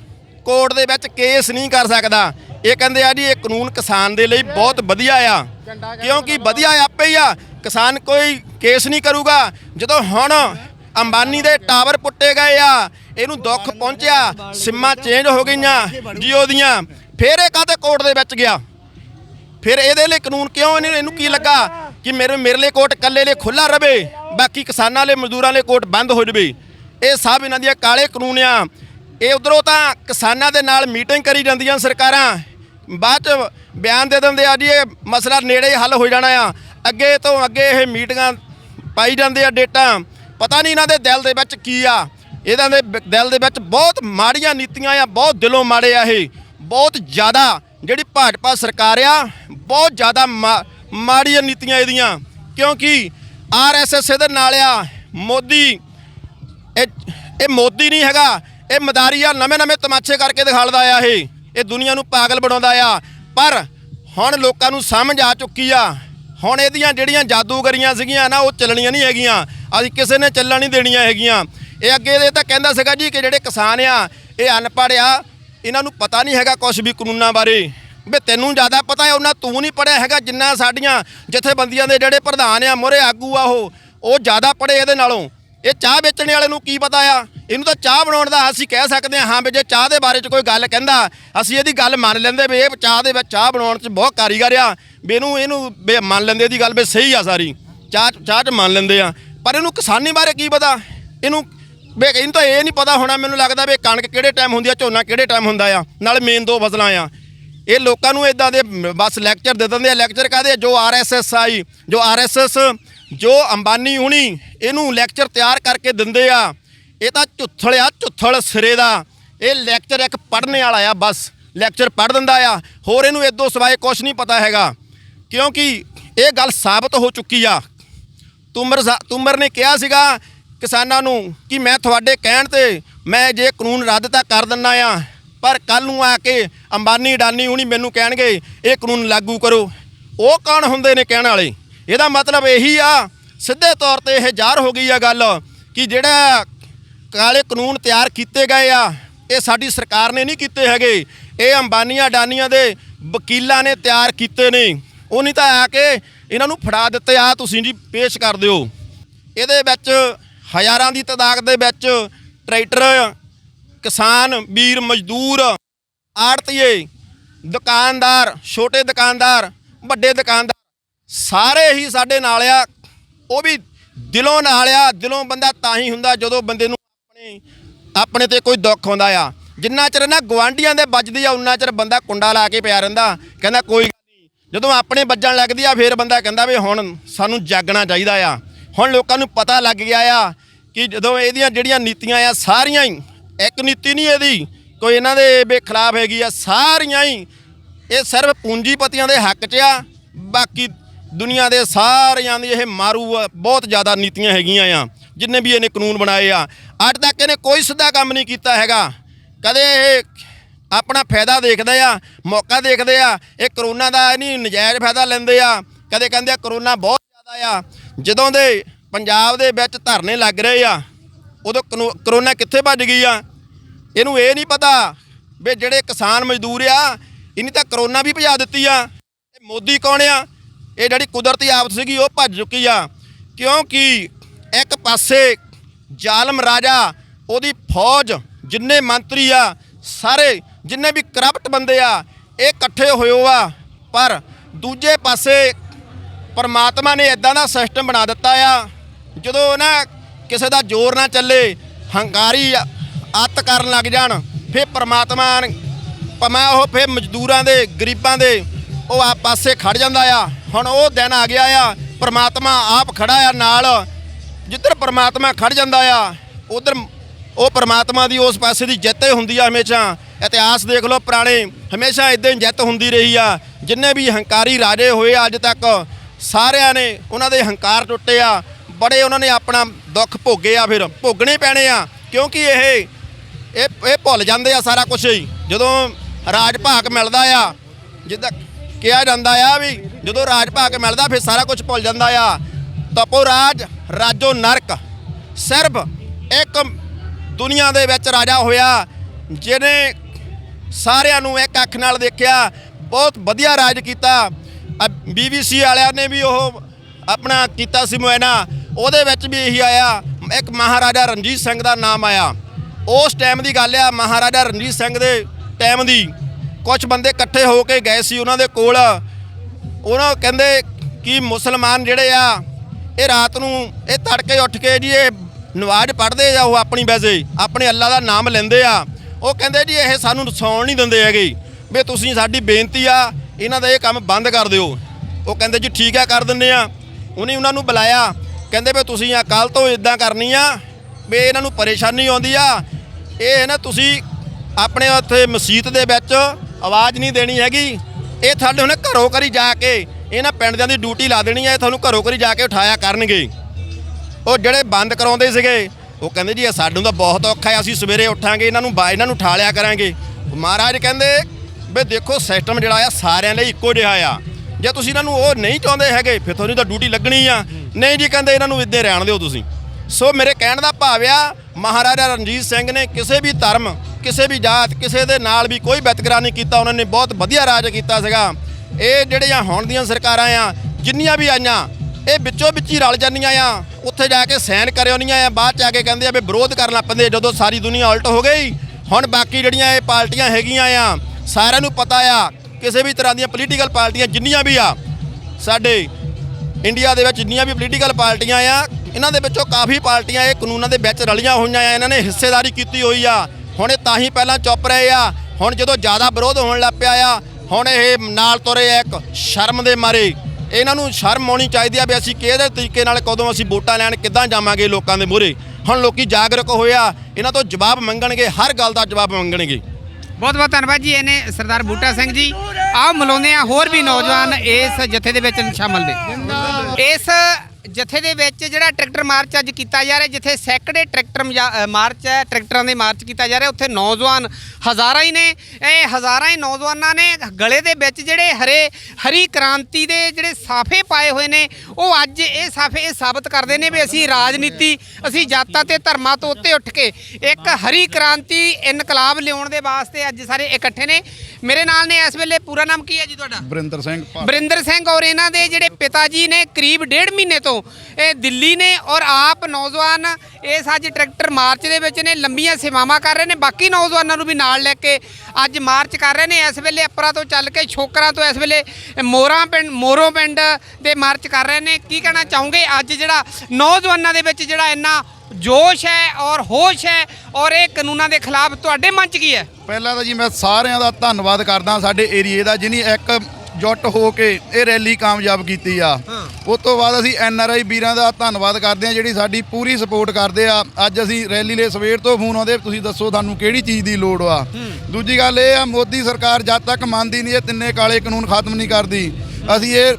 ਕੋਰਟ ਦੇ ਵਿੱਚ ਕੇਸ ਨਹੀਂ ਕਰ ਸਕਦਾ। ਇਹ ਕਹਿੰਦੇ ਆ ਜੀ, ਇਹ ਕਾਨੂੰਨ ਕਿਸਾਨ ਦੇ ਲਈ ਬਹੁਤ ਵਧੀਆ ਆ। ਕਿਉਂਕਿ ਵਧੀਆ ਆਪੇ ਹੀ ਆ, ਕਿਸਾਨ ਕੋਈ ਕੇਸ ਨਹੀਂ ਕਰੂਗਾ। ਜਦੋਂ ਹੁਣ ਅੰਬਾਨੀ ਦੇ ਟਾਵਰ ਪੁੱਟੇ ਗਏ ਆ। ਇਹਨੂੰ ਦੁੱਖ ਪਹੁੰਚਿਆ। ਸਿੰਮਾਂ ਚੇਂਜ ਹੋ ਗਈਆਂ ਜੀਓ ਦੀਆਂ। ਫਿਰ ਇਹ ਕਾਹਤੇ ਕੋਰਟ ਦੇ ਵਿੱਚ ਗਿਆ? ਫਿਰ ਇਹਦੇ ਲਈ ਕਾਨੂੰਨ ਕਿਉਂ ਇਹਨੂੰ ਇਹਨੂੰ ਕੀ ਲੱਗਾ? ਕਿ ਮੇਰੇ ਮੇਰੇ ਲਈ ਕੋਰਟ ਇਕੱਲੇ ਲਈ ਖੁੱਲਾ ਰਵੇ, ਬਾਕੀ ਕਿਸਾਨਾਂ ਲਈ, ਮਜ਼ਦੂਰਾਂ ਲਈ ਕੋਰਟ ਬੰਦ ਹੋ ਜਵੇ। ਇਹ ਸਭ ਇਹਨਾਂ ਦੀਆਂ ਕਾਲੇ ਕਾਨੂੰਨ ਆ। ਇਹ ਉਧਰੋਂ ਤਾਂ ਕਿਸਾਨਾਂ ਦੇ ਨਾਲ ਮੀਟਿੰਗ ਕਰੀ ਜਾਂਦੀਆਂ ਸਰਕਾਰਾਂ। ਬਾਅਦ ਚ ਬਿਆਨ ਦੇ ਦਿੰਦੇ ਆ ਜੀ, ਇਹ ਮਸਲਾ ਨੇੜੇ ਹੱਲ ਹੋ ਜਾਣਾ ਆ। ਅੱਗੇ ਤੋਂ ਅੱਗੇ ਇਹ ਮੀਟਿੰਗਾਂ ਪਾਈ ਜਾਂਦੇ ਆ ਡੇਟਾ। ਪਤਾ ਨਹੀਂ ਇਹਨਾਂ ਦੇ ਦਿਲ ਦੇ ਵਿੱਚ ਕੀ ਆ। ਇਹਨਾਂ ਦੇ ਬ- ਦਿਲ ਦੇ ਵਿੱਚ ਬਹੁਤ ਮਾੜੀਆਂ ਨੀਤੀਆਂ ਆ ਬਹੁਤ ਦਿਲੋਂ ਮਾੜੇ ਆ ਇਹ। ਬਹੁਤ ਜ਼ਿਆਦਾ ਜਿਹੜੀ ਭਾਜਪਾ ਸਰਕਾਰ ਆ, ਬਹੁਤ ਜ਼ਿਆਦਾ ਮਾ- ਮਾੜੀਆਂ ਨੀਤੀਆਂ ਇਹਦੀਆਂ। ਕਿਉਂਕਿ ਆਰਐਸਐਸ ਇਹਦੇ ਨਾਲ ਆ, ਮੋਦੀ, ਇਹ ਇਹ ਮੋਦੀ ਨਹੀਂ ਹੈਗਾ, ਇਹ ਮਦਾਰੀ ਆ ਨਵੇਂ ਨਵੇਂ ਤਮਾਸ਼ੇ ਕਰਕੇ ਦਿਖਾਲਦਾ ਆ ਇਹ। ਇਹ ਦੁਨੀਆ ਨੂੰ ਪਾਗਲ ਬਣਾਉਂਦਾ ਆ। ਪਰ ਹੁਣ ਲੋਕਾਂ ਨੂੰ ਸਮਝ ਆ ਚੁੱਕੀ ਆ ਹੁਣ ਇਹਦੀਆਂ ਜਿਹੜੀਆਂ ਜਾਦੂਗਰੀਆਂ ਸੀਗੀਆਂ ਨਾ, ਉਹ ਚੱਲਣੀਆਂ ਨਹੀਂ ਹੈਗੀਆਂ। ਅਸੀਂ ਕਿਸੇ ਨੇ ਚੱਲਣ ਨਹੀਂ ਦੇਣੀਆਂ ਹੈਗੀਆਂ। ਇਹ ਅੱਗੇ ਇਹ ਤਾਂ ਕਹਿੰਦਾ ਸੀਗਾ ਜੀ ਕਿ ਜਿਹੜੇ ਕਿਸਾਨ ਆ, ਇਹ ਅਨਪੜ੍ਹ ਆ, ਇਹਨਾਂ ਨੂੰ ਪਤਾ ਨਹੀਂ ਹੈਗਾ ਕੁਝ ਵੀ ਕਾਨੂੰਨਾਂ ਬਾਰੇ। ਵੀ ਤੈਨੂੰ ਜ਼ਿਆਦਾ ਪਤਾ ਹੈ, ਉਹਨਾਂ ਤੂੰ ਨਹੀਂ ਪੜਿਆ ਹੈਗਾ ਜਿੰਨਾ ਸਾਡੀਆਂ ਜਥੇਬੰਦੀਆਂ ਦੇ ਜਿਹੜੇ ਪ੍ਰਧਾਨ ਆ ਮੋਰੇ ਆਗੂ ਆ ਉਹ ਉਹ ਜ਼ਿਆਦਾ ਪੜੇ ਇਹਦੇ ਨਾਲੋਂ। ਇਹ ਚਾਹ ਵੇਚਣ ਵਾਲੇ ਨੂੰ ਕੀ ਪਤਾ ਆ? ਇਹਨੂੰ ਤਾਂ ਚਾਹ ਬਣਾਉਣ ਦਾ ਅਸੀਂ ਕਹਿ ਸਕਦੇ ਹਾਂ ਹਾਂ ਵੀ ਜੇ ਚਾਹ ਦੇ ਬਾਰੇ 'ਚ ਕੋਈ ਗੱਲ ਕਹਿੰਦਾ, ਅਸੀਂ ਇਹਦੀ ਗੱਲ ਮੰਨ ਲੈਂਦੇ ਵੀ ਇਹ ਚਾਹ ਦੇ ਵਿੱਚ ਚਾਹ ਬਣਾਉਣ 'ਚ ਬਹੁਤ ਕਾਰੀਗਰ ਆ। ਵੀ ਇਹਨੂੰ ਇਹਨੂੰ ਵੀ ਮੰਨ ਲੈਂਦੇ ਇਹਦੀ ਗੱਲ ਵੀ ਸਹੀ ਆ ਸਾਰੀ। ਚਾਹ ਚਾਹ 'ਚ ਮੰਨ ਲੈਂਦੇ ਆ। ਪਰ ਇਹਨੂੰ ਕਿਸਾਨੀ ਬਾਰੇ ਕੀ ਪਤਾ? ਇਹਨੂੰ, ਵੇ ਇਹਨੂੰ ਤਾਂ ਇਹ ਨਹੀਂ ਪਤਾ ਹੋਣਾ, ਮੈਨੂੰ ਲੱਗਦਾ ਵੀ ਕਣਕ ਕਿਹੜੇ ਟਾਈਮ ਹੁੰਦੀ ਆ, ਝੋਨਾ ਕਿਹੜੇ ਟਾਈਮ ਹੁੰਦਾ ਆ। ਨਾਲ ਮੇਨ ਦੋ ਫਸਲਾਂ ਆ। ਇਹ ਲੋਕਾਂ ਨੂੰ ਇਦਾਂ ਦੇ ਬਸ ਲੈਕਚਰ ਦੇ ਦਿੰਦੇ ਆ। ਲੈਕਚਰ ਕਾਦੇ ਜੋ ਆਰਐਸਐਸ ਆਈ ਜੋ ਆਰਐਸਐਸ ਜੋ ਅੰਬਾਨੀ ਹੁਣੀ ਇਹਨੂੰ ਲੈਕਚਰ ਤਿਆਰ ਕਰਕੇ ਦਿੰਦੇ ਆ, ਇਹ ਤਾਂ ਝੁੱਥਲ ਆ ਝੁੱਥਲ ਸਿਰੇ ਦਾ। ਇਹ ਲੈਕਚਰ ਇੱਕ ਪੜ੍ਹਨੇ ਵਾਲਾ ਆ, ਬਸ। ਲੈਕਚਰ ਪੜ੍ਹ ਦਿੰਦਾ ਆ। ਹੋਰ ਇਹਨੂੰ ਇਦੋਂ ਸਵਾਏ ਕੁਝ ਨਹੀਂ ਪਤਾ ਹੈਗਾ। ਕਿਉਂਕਿ ਇਹ ਗੱਲ ਸਾਬਤ ਹੋ ਚੁੱਕੀ ਆ। ਤੁਮਰ ਸਾ- ਤੁਮਰ ਨੇ ਕਿਹਾ ਸੀਗਾ ਕਿਸਾਨਾਂ ਨੂੰ ਕਿ ਮੈਂ ਤੁਹਾਡੇ ਕਹਿਣ ਤੇ ਮੈਂ ਜੇ ਕਾਨੂੰਨ ਰੱਦ ਤਾਂ ਕਰ ਦਿੰਨਾ ਆ, ਪਰ ਕੱਲ ਨੂੰ ਆ ਕੇ ਅੰਬਾਨੀ ਡਾਨੀ ਹੁਣੀ ਮੈਨੂੰ ਕਹਿਣਗੇ, ਇਹ ਕਾਨੂੰਨ ਲਾਗੂ ਕਰੋ। ਉਹ ਕੌਣ ਹੁੰਦੇ ਨੇ ਕਹਿਣ ਵਾਲੇ? ਇਹਦਾ ਮਤਲਬ ਇਹੀ ਆ, ਸਿੱਧੇ ਤੌਰ ਤੇ ਇਹ ਜ਼ਾਹਰ ਹੋ ਗਈ ਆ ਗੱਲ ਕਿ ਜਿਹੜਾ ਕਾਲੇ ਕਾਨੂੰਨ ਤਿਆਰ ਕੀਤੇ ਗਏ ਆ, ਇਹ ਸਾਡੀ ਸਰਕਾਰ ਨੇ ਨਹੀਂ ਕੀਤੇ ਹੈਗੇ। ਇਹ ਅੰਬਾਨੀਆਂ ਡਾਨੀਆਂ ਦੇ ਵਕੀਲਾਂ ਨੇ ਤਿਆਰ ਕੀਤੇ ਨੇ। ਉਹ ਨਹੀਂ ਤਾਂ ਆ ਕੇ ਇਹਨਾਂ ਨੂੰ ਫੜਾ ਦਿੱਤੇ ਆ ਤੁਸੀਂ ਜੀ ਪੇਸ਼ ਕਰ ਦਿਓ। ਇਹਦੇ ਵਿੱਚ ਹਜ਼ਾਰਾਂ ਦੀ ਤਾਦਾਦ ਦੇ ਵਿੱਚ ਟਰੈਕਟਰ, ਕਿਸਾਨ, ਵੀਰ, ਮਜ਼ਦੂਰ, ਆੜਤੀਏ, ਦੁਕਾਨਦਾਰ, ਛੋਟੇ ਦੁਕਾਨਦਾਰ, ਵੱਡੇ ਦੁਕਾਨਦਾਰ ਸਾਰੇ ਹੀ ਸਾਡੇ ਨਾਲ ਆ, ਉਹ ਵੀ ਦਿਲੋਂ ਨਾਲ ਆ, ਦਿਲੋਂ ਬੰਦਾ ਤਾਂ ਹੀ ਹੁੰਦਾ ਜਦੋਂ ਬੰਦੇ ਨੂੰ ਆਪਣੇ ਆਪਣੇ ਤੇ ਕੋਈ ਦੁੱਖ ਹੁੰਦਾ ਆ। ਜਿੰਨਾ ਚਿਰ ਨਾ ਗਵਾਂਡੀਆਂ ਦੇ ਵੱਜਦੀ ਆ, ਉਨਾ ਚਿਰ ਬੰਦਾ ਕੁੰਡਾ ਲਾ ਕੇ ਪਿਆ ਰਹਿੰਦਾ। ਕਹਿੰਦਾ ਕੋਈ ਗੱਲ ਨਹੀਂ। ਜਦੋਂ ਆਪਣੇ ਵੱਜਣ ਲੱਗਦੀ ਆ, ਫਿਰ ਬੰਦਾ ਕਹਿੰਦਾ ਵੀ ਹੁਣ ਸਾਨੂੰ ਜਾਗਣਾ ਚਾਹੀਦਾ ਆ। ਹੁਣ ਲੋਕਾਂ ਨੂੰ ਪਤਾ ਲੱਗ ਗਿਆ ਆ ਕਿ ਜਦੋਂ ਇਹਦੀਆਂ ਜਿਹੜੀਆਂ ਨੀਤੀਆਂ ਆ, ਸਾਰੀਆਂ ਹੀ, ਇੱਕ ਨੀਤੀ ਨਹੀਂ ਇਹਦੀ, ਕੋਈ ਇਹਨਾਂ ਦੇ ਬੇ ਖਿਲਾਫ ਹੈਗੀ ਆ, ਸਾਰੀਆਂ ਹੀ, ਇਹ ਸਿਰਫ ਪੂੰਜੀਪਤੀਆਂ ਦੇ ਹੱਕ 'ਚ ਆ। ਬਾਕੀ ਦੁਨੀਆ ਦੇ ਸਾਰਿਆਂ ਦੀ ਇਹ ਮਾਰੂ ਬਹੁਤ ਜ਼ਿਆਦਾ ਨੀਤੀਆਂ ਹੈਗੀਆਂ ਆ, ਜਿੰਨੇ ਵੀ ਇਹਨੇ ਕਾਨੂੰਨ ਬਣਾਏ ਆ। ਅੱਜ ਤੱਕ ਇਹਨੇ ਕੋਈ ਸਿੱਧਾ ਕੰਮ ਨਹੀਂ ਕੀਤਾ ਹੈਗਾ। ਕਦੇ ਇਹ ਆਪਣਾ ਫਾਇਦਾ ਦੇਖਦੇ ਆ, ਮੌਕਾ ਦੇਖਦੇ ਆ, ਇਹ ਕਰੋਨਾ ਦਾ ਨਹੀਂ ਨਜਾਇਜ਼ ਫਾਇਦਾ ਲੈਂਦੇ ਆ। ਕਦੇ ਕਹਿੰਦੇ ਆ ਕਰੋਨਾ ਬਹੁਤ ਜ਼ਿਆਦਾ ਆ। ਜਦੋਂ ਦੇ ਪੰਜਾਬ ਦੇ ਵਿੱਚ ਧਰਨੇ ਲੱਗ ਰਹੇ ਆ, ਉਦੋਂ ਕਨੋ- ਕਰੋਨਾ ਕਿੱਥੇ ਭੱਜ ਗਈ ਆ? ਇਹਨੂੰ ਇਹ ਨਹੀਂ ਪਤਾ ਵੀ ਜਿਹੜੇ ਕਿਸਾਨ ਮਜ਼ਦੂਰ ਆ, ਇਹਨੀ ਤਾਂ ਕਰੋਨਾ ਵੀ ਭਜਾ ਦਿੱਤੀ ਆ। ਇਹ ਮੋਦੀ ਕੌਣ ਆ? ਇਹ ਜਿਹੜੀ ਕੁਦਰਤੀ ਆਫਤ ਸੀਗੀ, ਉਹ ਭੱਜ ਚੁੱਕੀ ਆ। ਕਿਉਂਕਿ ਇੱਕ ਪਾਸੇ ਜ਼ਾਲਮ ਰਾਜਾ, ਉਹਦੀ ਫੌਜ ਜਿੰਨੇ ਮੰਤਰੀ ਆ, ਸਾਰੇ ਜਿੰਨੇ ਵੀ ਕਰਪਟ ਬੰਦੇ ਆ, ਇਹ ਇਕੱਠੇ ਹੋਏ ਆ। ਪਰ ਦੂਜੇ ਪਾਸੇ ਪਰਮਾਤਮਾ ਨੇ ਇਦਾਂ ਦਾ ਸਿਸਟਮ ਬਣਾ ਦਿੱਤਾ ਆ, ਜਦੋਂ ਨਾ ਕਿਸੇ ਦਾ ਜ਼ੋਰ ਨਾ ਚੱਲੇ, ਹੰਕਾਰੀ ਅੱਤ ਕਰਨ ਲੱਗ ਜਾਣ, ਫਿਰ ਪਰਮਾਤਮਾ ਪਮਾ ਉਹ ਫਿਰ ਮਜ਼ਦੂਰਾਂ ਦੇ, ਗਰੀਬਾਂ ਦੇ ਉਹ ਆ ਪਾਸੇ ਖੜ ਜਾਂਦਾ ਆ। ਹੁਣ ਉਹ ਦਿਨ ਆ ਗਿਆ ਆ। ਪਰਮਾਤਮਾ ਆਪ ਖੜਾ ਆ ਨਾਲ। ਜਿੱਧਰ ਪਰਮਾਤਮਾ ਖੜ ਜਾਂਦਾ ਆ, ਉਧਰ ਉਹ ਪਰਮਾਤਮਾ ਦੀ ਉਸ ਪਾਸੇ ਦੀ ਜਿੱਤ ਹੁੰਦੀ ਆ ਹਮੇਸ਼ਾ। ਇਤਿਹਾਸ ਦੇਖ ਲਓ ਪੁਰਾਣੇ, ਹਮੇਸ਼ਾ ਇਦਾਂ ਹੀ ਜਿੱਤ ਹੁੰਦੀ ਰਹੀ ਆ। ਜਿੰਨੇ ਵੀ ਹੰਕਾਰੀ ਰਾਜੇ ਹੋਏ ਆ ਅੱਜ ਤੱਕ, ਸਾਰਿਆਂ ਨੇ ਉਹਨਾਂ ਦੇ ਹੰਕਾਰ ਟੁੱਟੇ ਆ। ਬੜੇ ਉਹਨਾਂ ਨੇ ਆਪਣਾ ਦੁੱਖ ਭੋਗੇ ਆ ਫਿਰ। ਭੋਗਣੇ ਪੈਣੇ ਆ। ਕਿਉਂਕਿ ਇਹ ਇਹ ਇਹ ਭੁੱਲ ਜਾਂਦੇ ਆ ਸਾਰਾ ਕੁਝ ਹੀ। ਜਦੋਂ ਰਾਜ ਭਾਗ ਮਿਲਦਾ ਆ, ਜਿੱਦਾਂ ਕਿਹਾ ਜਾਂਦਾ ਆ ਵੀ ਜਦੋਂ ਰਾਜ ਭਾਗ ਮਿਲਦਾ ਫਿਰ ਸਾਰਾ ਕੁਝ ਭੁੱਲ ਜਾਂਦਾ ਆ। ਤਪੋ ਰਾਜ, ਰਾਜੋ ਨਰਕ। ਸਿਰਫ ਇੱਕ ਦੁਨੀਆ ਦੇ ਵਿੱਚ ਰਾਜਾ ਹੋਇਆ, ਜਿਹਨੇ ਸਾਰਿਆਂ ਨੂੰ ਇੱਕ ਅੱਖ ਨਾਲ ਦੇਖਿਆ, ਬਹੁਤ ਵਧੀਆ ਰਾਜ ਕੀਤਾ। ਬੀਬੀਸੀ ਵਾਲਿਆਂ ਨੇ ਵੀ ਉਹ ਆਪਣਾ ਕੀਤਾ ਸੀ ਮੁਆਇਨਾ। ਉਹਦੇ ਵਿੱਚ ਵੀ ਇਹੀ ਆਇਆ, ਇੱਕ ਮਹਾਰਾਜਾ ਰਣਜੀਤ ਸਿੰਘ ਦਾ ਨਾਮ ਆਇਆ। ਉਸ ਟਾਈਮ ਦੀ ਗੱਲ ਆ, ਮਹਾਰਾਜਾ ਰਣਜੀਤ ਸਿੰਘ ਦੇ ਟਾਈਮ ਦੀ। ਕੁਝ ਬੰਦੇ ਇਕੱਠੇ ਹੋ ਕੇ ਗਏ ਸੀ ਉਹਨਾਂ ਦੇ ਕੋਲ। ਉਹਨਾਂ ਕਹਿੰਦੇ ਕਿ ਮੁਸਲਮਾਨ ਜਿਹੜੇ ਆ, ਇਹ ਰਾਤ ਨੂੰ ਇਹ ਤੜਕੇ ਉੱਠ ਕੇ ਜੀ ਇਹ ਨਵਾਜ਼ ਪੜ੍ਹਦੇ ਆ, ਉਹ ਆਪਣੀ ਵੈਸੇ ਆਪਣੇ ਅੱਲਾ ਦਾ ਨਾਮ ਲੈਂਦੇ ਆ। ਉਹ ਕਹਿੰਦੇ ਜੀ ਇਹ ਸਾਨੂੰ ਸੌਣ ਨਹੀਂ ਦਿੰਦੇ ਹੈਗੇ। ਵੀ ਤੁਸੀਂ ਸਾਡੀ ਬੇਨਤੀ ਆ, ਇਹਨਾਂ ਦਾ ਇਹ ਕੰਮ ਬੰਦ ਕਰ ਦਿਓ। ਉਹ ਕਹਿੰਦੇ ਜੀ ਠੀਕ ਆ, ਕਰ ਦਿੰਦੇ ਆ। ਉਹਨੇ ਉਹਨਾਂ ਨੂੰ ਬੁਲਾਇਆ। ਕਹਿੰਦੇ ਵੀ ਤੁਸੀਂ ਆ ਕੱਲ ਤੋਂ ਇਦਾਂ ਕਰਨੀ ਆ, ਵੀ ਇਹਨਾਂ ਨੂੰ ਪਰੇਸ਼ਾਨੀ ਆਉਂਦੀ ਆ। ਇਹ ਨਾ, ਤੁਸੀਂ ਆਪਣੇ ਉੱਥੇ ਮਸਜਿਦ ਦੇ ਵਿੱਚ ਆਵਾਜ਼ ਨਹੀਂ ਦੇਣੀ ਹੈਗੀ। ਇਹ ਤੁਹਾਡੇ ਹੁਣ ਘਰੋਂ ਘਰੀ ਜਾ ਕੇ ਇਹਨਾਂ ਪਿੰਡਾਂ ਦੀ ਡਿਊਟੀ ਲਾ ਦੇਣੀ ਹੈ ਇਹ ਤੁਹਾਨੂੰ ਘਰੋਂ ਘਰੀ ਜਾ ਕੇ ਉਠਾਇਆ ਕਰਨਗੇ। ਉਹ ਜਿਹੜੇ ਬੰਦ ਕਰਾਉਂਦੇ ਸੀਗੇ, ਉਹ ਕਹਿੰਦੇ ਜੀ ਸਾਨੂੰ ਤਾਂ ਬਹੁਤ ਔਖਾ ਹੈ, ਅਸੀਂ ਸਵੇਰੇ ਉੱਠਾਂਗੇ, ਇਹਨਾਂ ਨੂੰ ਬਾ ਇਹਨਾਂ ਨੂੰ ਉਠਾ ਲਿਆ ਕਰਾਂਗੇ। ਮਹਾਰਾਜ ਕਹਿੰਦੇ, ਵੀ ਦੇਖੋ ਸਿਸਟਮ ਜਿਹੜਾ ਆ, ਸਾਰਿਆਂ ਲਈ ਇੱਕੋ ਜਿਹਾ ਆ। ਜੇ ਤੁਸੀਂ ਇਹਨਾਂ ਨੂੰ ਉਹ ਨਹੀਂ ਚਾਹੁੰਦੇ ਹੈਗੇ, ਫਿਰ ਤੁਹਾਨੂੰ ਤਾਂ ਡਿਊਟੀ ਲੱਗਣੀ ਆ। ਨਹੀਂ ਜੀ ਕਹਿੰਦੇ, ਇਹਨਾਂ ਨੂੰ ਇੱਦੇ ਰਹਿਣ ਦਿਓ ਤੁਸੀਂ। ਸੋ ਮੇਰੇ ਕਹਿਣ ਦਾ ਭਾਵ ਆ, ਮਹਾਰਾਜਾ ਰਣਜੀਤ ਸਿੰਘ ਨੇ ਕਿਸੇ ਵੀ ਧਰਮ ਕਿਸੇ ਵੀ ਜਾਤ, ਕਿਸੇ ਦੇ ਨਾਲ ਵੀ ਕੋਈ ਬਤਕਰਾ ਨਹੀਂ ਕੀਤਾ, ਉਹਨਾਂ ਨੇ ਬਹੁਤ ਵਧੀਆ ਰਾਜ ਕੀਤਾ ਸੀਗਾ। ਇਹ ਜਿਹੜੀਆਂ ਹੁਣ ਦੀਆਂ ਸਰਕਾਰਾਂ ਆ, ਜਿੰਨੀਆਂ ਵੀ ਆਈਆਂ, ਇਹ ਵਿੱਚੋਂ ਵਿੱਚ ਹੀ ਰਲ ਜਾਂਦੀਆਂ ਆ। ਉੱਥੇ ਜਾ ਕੇ ਸਾਈਨ ਕਰੇ ਆ, ਬਾਅਦ ਚ ਆ ਕੇ ਕਹਿੰਦੇ ਆ ਵੀ ਵਿਰੋਧ ਕਰਨ ਲੱਗ ਪੈਂਦੇ ਜਦੋਂ ਸਾਰੀ ਦੁਨੀਆ ਉਲਟ ਹੋ ਗਈ। ਹੁਣ ਬਾਕੀ ਜਿਹੜੀਆਂ ਇਹ ਪਾਰਟੀਆਂ ਹੈਗੀਆਂ ਆ, ਸਾਰਿਆਂ ਨੂੰ ਪਤਾ ਆ, ਕਿਸੇ ਵੀ ਤਰ੍ਹਾਂ ਦੀਆਂ ਪੋਲੀਟੀਕਲ ਪਾਰਟੀਆਂ ਜਿੰਨੀਆਂ ਵੀ ਆ, ਸਾਡੇ ਇੰਡੀਆ ਦੇ ਵਿੱਚ ਜਿੰਨੀਆਂ ਵੀ ਪੋਲੀਟੀਕਲ ਪਾਰਟੀਆਂ ਆ, ਇਹਨਾਂ ਦੇ ਵਿੱਚੋਂ ਕਾਫੀ ਪਾਰਟੀਆਂ ਇਹ ਕਾਨੂੰਨਾਂ ਦੇ ਵਿੱਚ ਰਲੀਆਂ ਹੋਈਆਂ ਆ, ਇਹਨਾਂ ਨੇ ਹਿੱਸੇਦਾਰੀ ਕੀਤੀ ਹੋਈ ਆ। ਹੁਣ ਇਹ ਤਾਂ ਹੀ ਪਹਿਲਾਂ ਚੁੱਪ ਰਹੇ ਆ। ਹੁਣ ਜਦੋਂ ਜ਼ਿਆਦਾ ਵਿਰੋਧ ਹੋਣ ਲੱਗ ਪਿਆ ਆ, ਹੁਣ ਇਹ ਨਾਲ ਤੁਰੇ ਆ ਇੱਕ ਸ਼ਰਮ ਦੇ ਮਾਰੇ। ਇਹਨਾਂ ਨੂੰ ਸ਼ਰਮ ਆਉਣੀ ਚਾਹੀਦੀ ਆ ਵੀ ਅਸੀਂ ਕਿਹੜੇ ਤਰੀਕੇ ਨਾਲ ਕਦੋਂ ਅਸੀਂ ਵੋਟਾਂ ਲੈਣ ਕਿੱਦਾਂ ਜਾਵਾਂਗੇ ਲੋਕਾਂ ਦੇ ਮੂਹਰੇ। ਹੁਣ ਲੋਕੀ ਜਾਗਰੂਕ ਹੋਇਆ ਇਹਨਾਂ ਤੋਂ ਜਵਾਬ ਮੰਗਣਗੇ, ਹਰ ਗੱਲ ਦਾ ਜਵਾਬ ਮੰਗਣਗੇ। ਬਹੁਤ ਬਹੁਤ ਧੰਨਵਾਦ ਜੀ, ਇਹਨੇ ਸਰਦਾਰ ਬੂਟਾ ਸਿੰਘ ਜੀ। ਆਓ ਮਿਲਾਉਂਦੇ ਆ ਹੋਰ ਵੀ ਨੌਜਵਾਨ ਇਸ ਜਥੇ ਦੇ ਵਿੱਚ ਸ਼ਾਮਲ ਨੇ। ਇਸ ਜਥੇ ਦੇ ਵਿੱਚ ਜਿਹੜਾ ਟਰੈਕਟਰ ਮਾਰਚ ਅੱਜ ਕੀਤਾ ਜਾ ਰਿਹਾ ਜਿੱਥੇ ਸੈਂਕੜੇ ਟਰੈਕਟਰ ਮਾਰਚ ਹੈ ਟਰੈਕਟਰਾਂ ਦੇ ਮਾਰਚ ਕੀਤਾ ਜਾ ਰਿਹਾ ਉੱਥੇ ਨੌਜਵਾਨ ਹਜ਼ਾਰਾਂ ਹੀ ਨੇ। ਇਹ ਹਜ਼ਾਰਾਂ ਹੀ ਨੌਜਵਾਨਾਂ ਨੇ ਗਲੇ ਦੇ ਵਿੱਚ ਜਿਹੜੇ ਹਰੇ ਹਰੀ ਕ੍ਰਾਂਤੀ ਦੇ ਜਿਹੜੇ ਸਾਫੇ ਪਾਏ ਹੋਏ ਨੇ ਉਹ ਅੱਜ ਇਹ ਸਾਫੇ ਇਹ ਸਾਬਤ ਕਰਦੇ ਨੇ ਵੀ ਅਸੀਂ ਰਾਜਨੀਤੀ ਅਸੀਂ ਜਾਤਾਂ ਤੇ ਧਰਮਾਂ ਤੋਂ ਉੱਤੇ ਉੱਠ ਕੇ ਇੱਕ ਹਰੀ ਕ੍ਰਾਂਤੀ ਇਨਕਲਾਬ ਲਿਆਉਣ ਦੇ ਵਾਸਤੇ ਅੱਜ ਸਾਰੇ ਇਕੱਠੇ ਨੇ। ਮੇਰੇ ਨਾਲ ਨੇ ਇਸ ਵੇਲੇ ਪੂਰਾ ਨਾਮ ਕੀ ਹੈ ਜੀ ਤੁਹਾਡਾ? ਬਰਿੰਦਰ ਸਿੰਘ ਬਰਿੰਦਰ ਸਿੰਘ ਔਰ ਇਹਨਾਂ ਦੇ ਜਿਹੜੇ ਪਿਤਾ ਜੀ ਨੇ ਕਰੀਬ ਡੇਢ ਮਹੀਨੇ ਤੋਂ ਇਹ ਦਿੱਲੀ ਨੇ ਔਰ ਆਪ ਨੌਜਵਾਨ ਇਸ ਅੱਜ ਟਰੈਕਟਰ ਮਾਰਚ ਦੇ ਵਿੱਚ ਨੇ, ਲੰਬੀਆਂ ਸੇਵਾਵਾਂ ਕਰ ਰਹੇ ਨੇ। ਬਾਕੀ ਨੌਜਵਾਨਾਂ ਨੂੰ ਵੀ ਨਾਲ ਲੈ ਕੇ ਅੱਜ ਮਾਰਚ ਕਰ ਰਹੇ ਨੇ। ਇਸ ਵੇਲੇ ਅਪਰਾ ਤੋਂ ਚੱਲ ਕੇ ਛੋਕਰਾਂ ਤੋਂ ਇਸ ਵੇਲੇ ਮੋਰਾਂ ਪਿੰਡ, ਮੋਰੋਂ ਪਿੰਡ ਦੇ ਮਾਰਚ ਕਰ ਰਹੇ ਨੇ। ਕੀ ਕਹਿਣਾ ਚਾਹੋਗੇ? ਅੱਜ ਜਿਹੜਾ ਨੌਜਵਾਨਾਂ ਦੇ ਵਿੱਚ ਜਿਹੜਾ ਇੰਨਾ ਜੋਸ਼ ਹੈ ਔਰ ਹੋਸ਼ ਹੈ ਔਰ ਇਹ ਕਾਨੂੰਨਾਂ ਦੇ ਖਿਲਾਫ ਤੁਹਾਡੇ ਮਨ 'ਚ ਕੀ ਹੈ? ਪਹਿਲਾਂ ਤਾਂ ਜੀ ਮੈਂ ਸਾਰਿਆਂ ਦਾ ਧੰਨਵਾਦ ਕਰਦਾ ਸਾਡੇ ਏਰੀਏ ਦਾ, ਜਿਨੀ ਇੱਕ ਜੁੱਟ ਹੋ ਕੇ ਇਹ ਰੈਲੀ ਕਾਮਯਾਬ ਕੀਤੀ ਆ। ਉਸ ਤੋਂ ਬਾਅਦ ਅਸੀਂ ਐਨ ਆਰ ਆਈ ਵੀਰਾਂ ਦਾ ਧੰਨਵਾਦ ਕਰਦੇ ਆ ਜਿਹੜੀ ਸਾਡੀ ਪੂਰੀ ਸਪੋਰਟ ਕਰਦੇ ਆ। ਅੱਜ ਅਸੀਂ ਰੈਲੀ ਲਈ ਸਵੇਰ ਤੋਂ ਫੋਨ ਆਉਂਦੇ ਤੁਸੀਂ ਦੱਸੋ ਤੁਹਾਨੂੰ ਕਿਹੜੀ ਚੀਜ਼ ਦੀ ਲੋੜ ਆ ਦੂਜੀ ਗੱਲ ਇਹ ਆ ਮੋਦੀ ਸਰਕਾਰ ਜਦ ਤੱਕ ਮੰਨਦੀ ਨਹੀਂ ਇਹ ਤਿੰਨੇ ਕਾਲੇ ਕਾਨੂੰਨ ਖਤਮ ਨਹੀਂ ਕਰਦੀ। ਅਸੀਂ ਇਹ